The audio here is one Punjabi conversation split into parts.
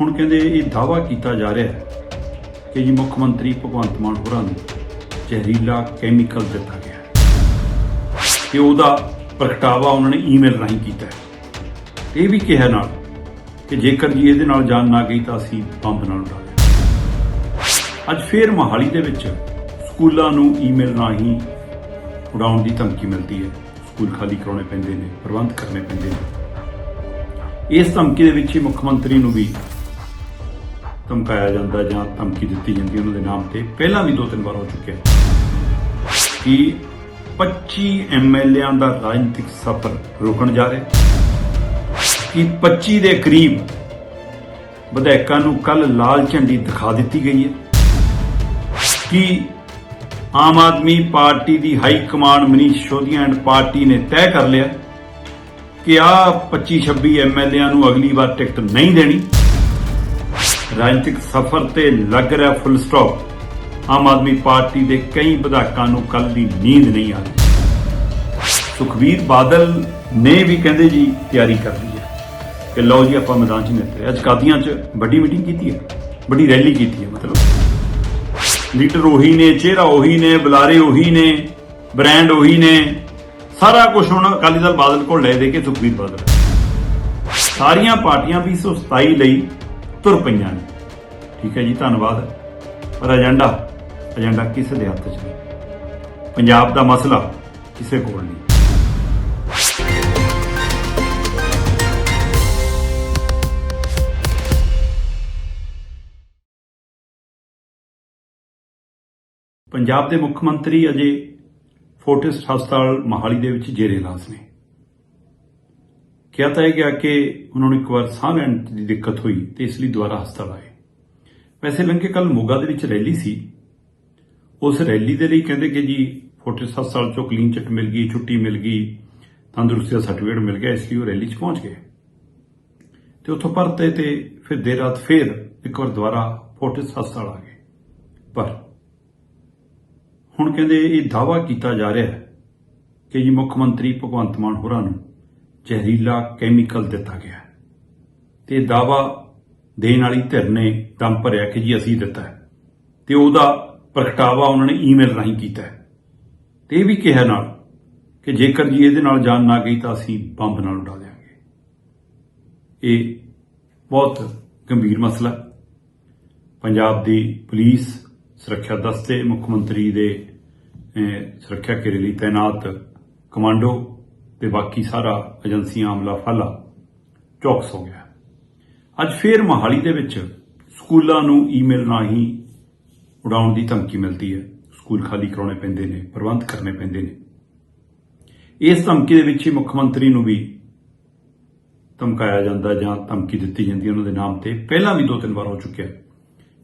ਹੁਣ ਕਹਿੰਦੇ ਇਹ ਦਾਵਾ ਕੀਤਾ ਜਾ ਰਿਹਾ ਹੈ ਕਿ ਜੀ ਮੁੱਖ ਮੰਤਰੀ ਭਗਵੰਤ ਮਾਨ ਹੋਰਾਂ ਨੂੰ ਜ਼ਹਿਰੀਲਾ ਕੈਮੀਕਲ ਦਿੱਤਾ ਗਿਆ ਹੈ ਤੇ ਉਹਦਾ ਪ੍ਰਗਟਾਵਾ ਉਹਨਾਂ ਨੇ ਈਮੇਲ ਰਾਹੀਂ ਕੀਤਾ ਹੈ। ਇਹ ਵੀ ਕਿਹਾ ਨਾਲ ਕਿ ਜੇਕਰ ਜੀ ਇਹਦੇ ਨਾਲ ਜਾਨ ਨਾ ਗਈ ਤਾਂ ਅਸੀਂ ਬੰਬ ਨਾਲ ਉਡਾ ਦਿਆਂਗੇ ਅੱਜ ਫੇਰ ਮੋਹਾਲੀ ਦੇ ਵਿੱਚ ਸਕੂਲਾਂ ਨੂੰ ਈਮੇਲ ਰਾਹੀਂ ਉਡਾਉਣ ਦੀ ਧਮਕੀ ਮਿਲਦੀ ਹੈ। ਸਕੂਲ ਖਾਲੀ ਕਰਾਉਣੇ ਪੈਂਦੇ ਨੇ, ਪ੍ਰਬੰਧ ਕਰਨੇ ਪੈਂਦੇ ਨੇ। ਇਸ ਧਮਕੀ ਦੇ ਵਿੱਚ ਹੀ ਮੁੱਖ ਮੰਤਰੀ ਨੂੰ ਵੀ ਧਮਕਾਇਆ ਜਾਂਦਾ ਜਾਂ ਧਮਕੀ ਦਿੱਤੀ ਜਾਂਦੀ ਉਹਨਾਂ ਦੇ ਨਾਮ ਤੇ। ਪਹਿਲਾਂ ਵੀ ਦੋ ਤਿੰਨ ਵਾਰ ਹੋ ਚੁੱਕਿਆ ਕਿ 25 ਐਮਐਲਏਆਂ ਦਾ ਰਾਜਨੀਤਿਕ ਸਫ਼ਰ ਰੁਕਣ ਜਾ ਰਿਹਾ ਕਿ 25 ਦੇ ਕਰੀਬ ਵਿਧਾਇਕਾਂ ਨੂੰ ਕੱਲ ਲਾਲ ਝੰਡੀ ਦਿਖਾ ਦਿੱਤੀ ਗਈ ਹੈ। ਕਿ ਆਮ ਆਦਮੀ ਪਾਰਟੀ ਦੀ ਹਾਈ ਕਮਾਂਡ ਮਨੀਸ਼ ਸੋਧੀਆਂ ਐਂਡ ਪਾਰਟੀ ਨੇ ਤੈਅ ਕਰ ਲਿਆ ਕਿ ਆ 25 26 ਐਮਐਲਏਆਂ ਨੂੰ ਅਗਲੀ ਵਾਰ ਟਿਕਟ ਨਹੀਂ ਦੇਣੀ। ਰਾਜਨੀਤਿਕ ਸਫ਼ਰ ਤੇ ਲੱਗ ਰਿਹਾ ਫੁੱਲ ਸਟਾਪ ਆਮ ਆਦਮੀ ਪਾਰਟੀ ਦੇ ਕਈ ਵਿਧਾਇਕਾਂ ਨੂੰ ਕੱਲ ਦੀ ਨੀਂਦ ਨਹੀਂ ਆ ਰਹੀ। ਸੁਖਵੀਰ ਬਾਦਲ ਨੇ ਵੀ ਕਹਿੰਦੇ ਜੀ ਤਿਆਰੀ ਕਰ ਲਈ ਹੈ। ਕਿ ਲਓ ਜੀ ਆਪਾਂ ਮੈਦਾਨ 'ਚ ਨਿਕਲੇ। ਅੱਜ ਕਾਦੀਆਂ 'ਚ ਵੱਡੀ ਮੀਟਿੰਗ ਕੀਤੀ ਹੈ। ਵੱਡੀ ਰੈਲੀ ਕੀਤੀ ਹੈ, ਮਤਲਬ। ਲੀਡਰ ਉਹੀ ਨੇ, ਚਿਹਰਾ ਉਹੀ ਨੇ, ਬੁਲਾਰੇ ਉਹੀ ਨੇ ਬ੍ਰਾਂਡ ਉਹੀ ਨੇ। ਸਾਰਾ ਕੁਝ ਹੁਣ ਅਕਾਲੀ ਦਲ ਬਾਦਲ ਕੋਲ ਲੈ ਦੇ ਕੇ ਸੁਖਬੀਰ ਬਾਦਲ। ਸਾਰੀਆਂ ਪਾਰਟੀਆਂ 227 ਲਈ ਤੁਰ ਪਈਆਂ ਨੇ। ਠੀਕ ਹੈ ਜੀ, ਧੰਨਵਾਦ। ਪਰ ਏਜੰਡਾ ਏਜੰਡਾ ਕਿਸੇ ਦੇ ਹੱਥ 'ਚ ਨਹੀਂ। ਪੰਜਾਬ ਦਾ ਮਸਲਾ ਕਿਸੇ ਕੋਲ ਨਹੀਂ। ਪੰਜਾਬ ਦੇ ਮੁੱਖ ਮੰਤਰੀ ਅਜੇ ਫੋਰਟਿਸ ਹਸਪਤਾਲ ਮਹਾਲੀ ਦੇ ਵਿੱਚ ਜੇਰੇ ਇਲਾਜ ਨੇ। ਕਿਹਾ ਤਾਂ ਇਹ ਗਿਆ ਕਿ ਉਹਨਾਂ ਨੂੰ ਇੱਕ ਵਾਰ ਸਾਹ ਲੈਣ ਦੀ ਦਿੱਕਤ ਹੋਈ ਤੇ ਇਸ ਲਈ ਦੁਬਾਰਾ ਹਸਪਤਾਲ ਆਏ। ਵੈਸੇ ਲੰਘੇ ਕੱਲ ਮੋਗਾ ਦੇ ਵਿੱਚ ਰੈਲੀ ਸੀ। ਉਸ ਰੈਲੀ ਦੇ ਲਈ ਕਹਿੰਦੇ ਕਿ ਜੀ ਫੋਰਟਿਸ ਹਸਪਤਾਲ ਚੋਂ ਕਲੀਨ ਚਿੱਟ ਮਿਲ ਗਈ, ਛੁੱਟੀ ਮਿਲ ਗਈ, ਤੰਦਰੁਸਤੀ ਦਾ ਸਰਟੀਫਿਕੇਟ ਮਿਲ ਗਿਆ, ਇਸ ਲਈ ਉਹ ਰੈਲੀ 'ਚ ਪਹੁੰਚ ਗਏ। ਤੇ ਉੱਥੋਂ ਪਰਤੇ ਤੇ ਫਿਰ ਦੇਰ ਰਾਤ ਫਿਰ ਇੱਕ ਵਾਰ ਦੁਬਾਰਾ ਫੋਰਟਿਸ ਹਸਪਤਾਲ ਆ ਗਏ। ਪਰ ਹੁਣ ਕਹਿੰਦੇ ਇਹ ਦਾਵਾ ਕੀਤਾ ਜਾ ਰਿਹਾ ਹੈ ਕਿ ਜੀ ਮੁੱਖ ਮੰਤਰੀ ਭਗਵੰਤ ਮਾਨ ਹੋਰਾਂ ਨੂੰ ਜ਼ਹਿਰੀਲਾ ਕੈਮੀਕਲ ਦਿੱਤਾ ਗਿਆ ਹੈ। ਤੇ ਦਾਵਾ ਦੇਣ ਵਾਲੀ ਧਿਰ ਨੇ ਦਮ ਭਰਿਆ ਕਿ ਜੀ ਅਸੀਂ ਦਿੱਤਾ ਹੈ। ਤੇ ਉਹਦਾ ਪ੍ਰਗਟਾਵਾ ਉਹਨਾਂ ਨੇ ਈਮੇਲ ਰਾਹੀਂ ਕੀਤਾ ਹੈ। ਤੇ ਇਹ ਵੀ ਕਿਹਾ ਨਾਲ ਕਿ ਜੇਕਰ ਜੀ ਇਹਦੇ ਨਾਲ ਜਾਨ ਨਾ ਗਈ ਤਾਂ ਅਸੀਂ ਬੰਬ ਨਾਲ ਉਡਾ ਦਿਆਂਗੇ। ਇਹ ਬਹੁਤ ਗੰਭੀਰ ਮਸਲਾ ਪੰਜਾਬ ਦੀ ਪੁਲਿਸ ਸੁਰੱਖਿਆ ਦਸਤੇ ਮੁੱਖ ਮੰਤਰੀ ਦੇ ਸੁਰੱਖਿਆ ਘੇਰੇ ਲਈ ਤਾਇਨਾਤ ਕਮਾਂਡੋ ਤੇ ਬਾਕੀ ਸਾਰਾ ਏਜੰਸੀਆਂ ਅਮਲਾ ਫਾਲਾ ਚੌਕਸ ਹੋ ਗਿਆ। ਅੱਜ ਫੇਰ ਮੋਹਾਲੀ ਦੇ ਵਿੱਚ ਸਕੂਲਾਂ ਨੂੰ ਈਮੇਲ ਰਾਹੀਂ ਉਡਾਉਣ ਦੀ ਧਮਕੀ ਮਿਲਦੀ ਹੈ। ਸਕੂਲ ਖਾਲੀ ਕਰਾਉਣੇ ਪੈਂਦੇ ਨੇ, ਪ੍ਰਬੰਧ ਕਰਨੇ ਪੈਂਦੇ ਨੇ। ਇਸ ਧਮਕੀ ਦੇ ਵਿੱਚ ਹੀ ਮੁੱਖ ਮੰਤਰੀ ਨੂੰ ਵੀ ਧਮਕਾਇਆ ਜਾਂਦਾ ਜਾਂ ਧਮਕੀ ਦਿੱਤੀ ਜਾਂਦੀ ਉਹਨਾਂ ਦੇ ਨਾਮ ਤੇ ਪਹਿਲਾਂ ਵੀ ਦੋ ਤਿੰਨ ਵਾਰ ਹੋ ਚੁੱਕਿਆ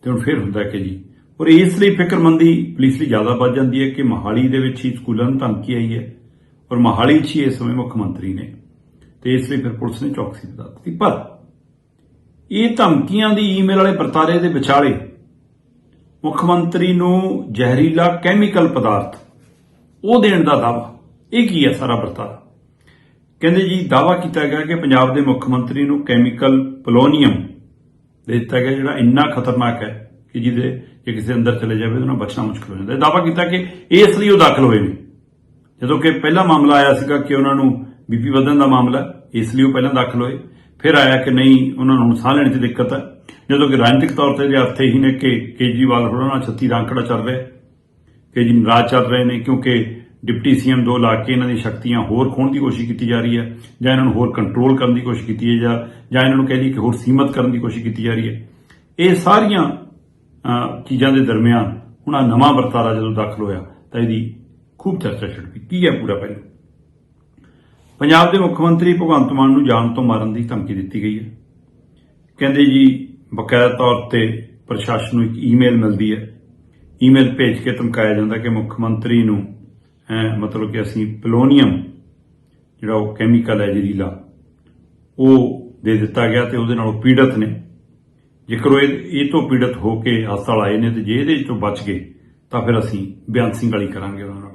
ਤੇ ਹੁਣ ਫੇਰ ਹੁੰਦਾ ਕਿ ਜੀ, ਔਰ ਇਸ ਲਈ ਫਿਕਰਮੰਦੀ ਪੁਲਿਸ ਲਈ ਜ਼ਿਆਦਾ ਵੱਧ ਜਾਂਦੀ ਹੈ ਕਿ ਮੋਹਾਲੀ ਦੇ ਵਿੱਚ ਹੀ ਸਕੂਲਾਂ ਨੂੰ ਧਮਕੀ ਆਈ ਹੈ। ਔਰ ਮੋਹਾਲੀ 'ਚ ਹੀ ਇਸ ਸਮੇਂ ਮੁੱਖ ਮੰਤਰੀ ਨੇ ਤੇ ਇਸ ਲਈ ਫਿਰ ਪੁਲਿਸ ਨੇ ਚੌਕਸੀ ਵਧਾ ਦਿੱਤੀ ਪਰ ਇਹ ਧਮਕੀਆਂ ਦੀ ਈਮੇਲ ਵਾਲੇ ਵਰਤਾਰੇ ਦੇ ਵਿਚਾਲੇ ਮੁੱਖ ਮੰਤਰੀ ਨੂੰ ਜ਼ਹਿਰੀਲਾ ਕੈਮੀਕਲ ਪਦਾਰਥ ਉਹ ਦੇਣ ਦਾ ਦਾਵਾ ਇਹ ਕੀ ਹੈ ਸਾਰਾ ਵਰਤਾਰਾ ਕਹਿੰਦੇ ਜੀ ਦਾਵਾ ਕੀਤਾ ਗਿਆ ਕਿ ਪੰਜਾਬ ਦੇ ਮੁੱਖ ਮੰਤਰੀ ਨੂੰ ਕੈਮੀਕਲ ਪਲੋਨੀਅਮ ਦੇ ਦਿੱਤਾ ਗਿਆ, ਜਿਹੜਾ ਇੰਨਾ ਖਤਰਨਾਕ ਹੈ ਕਿ ਜਿਹਦੇ ਜੇ ਕਿਸੇ ਅੰਦਰ ਚਲੇ ਜਾਵੇ ਤਾਂ ਬਚਣਾ ਮੁਸ਼ਕਲ ਹੋ ਜਾਂਦਾ ਹੈ। ਦਾਵਾ ਕੀਤਾ ਕਿ ਇਸ ਲਈ ਉਹ ਦਾਖਲ ਹੋਏ ਨੇ। ਜਦੋਂ ਕਿ ਪਹਿਲਾ ਮਾਮਲਾ ਆਇਆ ਸੀਗਾ ਕਿ ਉਹਨਾਂ ਨੂੰ ਬੀਪੀ ਵਧਣ ਦਾ ਮਾਮਲਾ ਇਸ ਲਈ ਉਹ ਪਹਿਲਾਂ ਦਾਖਲ ਹੋਏ। ਫਿਰ ਆਇਆ ਕਿ ਨਹੀਂ, ਉਹਨਾਂ ਨੂੰ ਹੁਣ ਸਾਹ ਲੈਣ 'ਚ ਦਿੱਕਤ ਹੈ। ਜਦੋਂ ਕਿ ਰਾਜਨੀਤਿਕ ਤੌਰ ਤੇ ਜੇ ਅਰਥ ਇਹੀ ਨੇ ਕਿ ਕੇਜਰੀਵਾਲ ਹੋਰਾਂ ਨਾਲ ਛੱਤੀ ਰਾਂਕੜਾ ਚੱਲ ਰਿਹਾ ਹੈ, ਕਿ ਜੀ ਨਾਰਾਜ਼ ਚੱਲ ਰਹੇ ਨੇ, ਕਿਉਂਕਿ ਡਿਪਟੀ ਸੀਐਮ ਦੋ ਲਾ ਕੇ ਇਹਨਾਂ ਦੀ ਸ਼ਕਤੀਆਂ ਹੋਰ ਖੋਣ ਦੀ ਕੋਸ਼ਿਸ਼ ਕੀਤੀ ਜਾ ਰਹੀ ਹੈ, ਜਾਂ ਇਹਨਾਂ ਨੂੰ ਹੋਰ ਕੰਟਰੋਲ ਕਰਨ ਦੀ ਕੋਸ਼ਿਸ਼ ਕੀਤੀ ਹੈ, ਜਾਂ ਜਾਂ ਇਹਨਾਂ ਨੂੰ ਕਹਿ ਲਈ ਕਿ ਹੋਰ ਸੀਮਤ ਕਰਨ ਦੀ ਕੋਸ਼ਿਸ਼ ਕੀਤੀ ਜਾ ਰਹੀ ਹੈ। ਇਹ ਸਾਰੀਆਂ ਚੀਜ਼ਾਂ ਦੇ ਦਰਮਿਆਨ ਹੁਣ ਆਹ ਨਵਾਂ ਵਰਤਾਰਾ ਜਦੋਂ ਦਾਖਲ ਹੋਇਆ, ਤਾਂ ਇਹਦੀ ਖੂਬ ਚਰਚਾ ਛਿੜ ਪਈ ਕੀ ਹੈ ਪੂਰਾ ਪਹਿਲਾਂ? ਪੰਜਾਬ ਦੇ ਮੁੱਖ ਮੰਤਰੀ ਭਗਵੰਤ ਮਾਨ ਨੂੰ ਜਾਨ ਤੋਂ ਮਾਰਨ ਦੀ ਧਮਕੀ ਦਿੱਤੀ ਗਈ ਹੈ। ਕਹਿੰਦੇ ਜੀ, ਬਕਾਇਦਾ ਤੌਰ ਤੇ ਪ੍ਰਸ਼ਾਸਨ ਨੂੰ ਇੱਕ ਈਮੇਲ ਮਿਲਦੀ ਹੈ। ਈਮੇਲ ਭੇਜ ਕੇ ਧਮਕਾਇਆ ਜਾਂਦਾ ਕਿ ਮੁੱਖ ਮੰਤਰੀ ਨੂੰ ਮਤਲਬ ਕਿ ਅਸੀਂ ਪਲੋਨੀਅਮ, ਜਿਹੜਾ ਉਹ ਕੈਮੀਕਲ ਹੈ ਜ਼ਹਿਰੀਲਾ ਉਹ ਦੇ ਦਿੱਤਾ ਗਿਆ ਤੇ ਉਹਦੇ ਨਾਲ ਉਹ ਪੀੜਤ ਨੇ। ਜੇਕਰ ਉਹ ਇਹ ਤੋਂ ਪੀੜਤ ਹੋ ਕੇ ਹਸਪਤਾਲ ਆਏ ਨੇ ਤੇ ਜੇ ਇਹਦੇ ਤੋਂ ਬਚ ਗਏ, ਤਾਂ ਫਿਰ ਅਸੀਂ ਬਿਆਨ ਸਿੰਘ ਵਾਲੀ ਕਰਾਂਗੇ ਉਹਨਾਂ ਨਾਲ।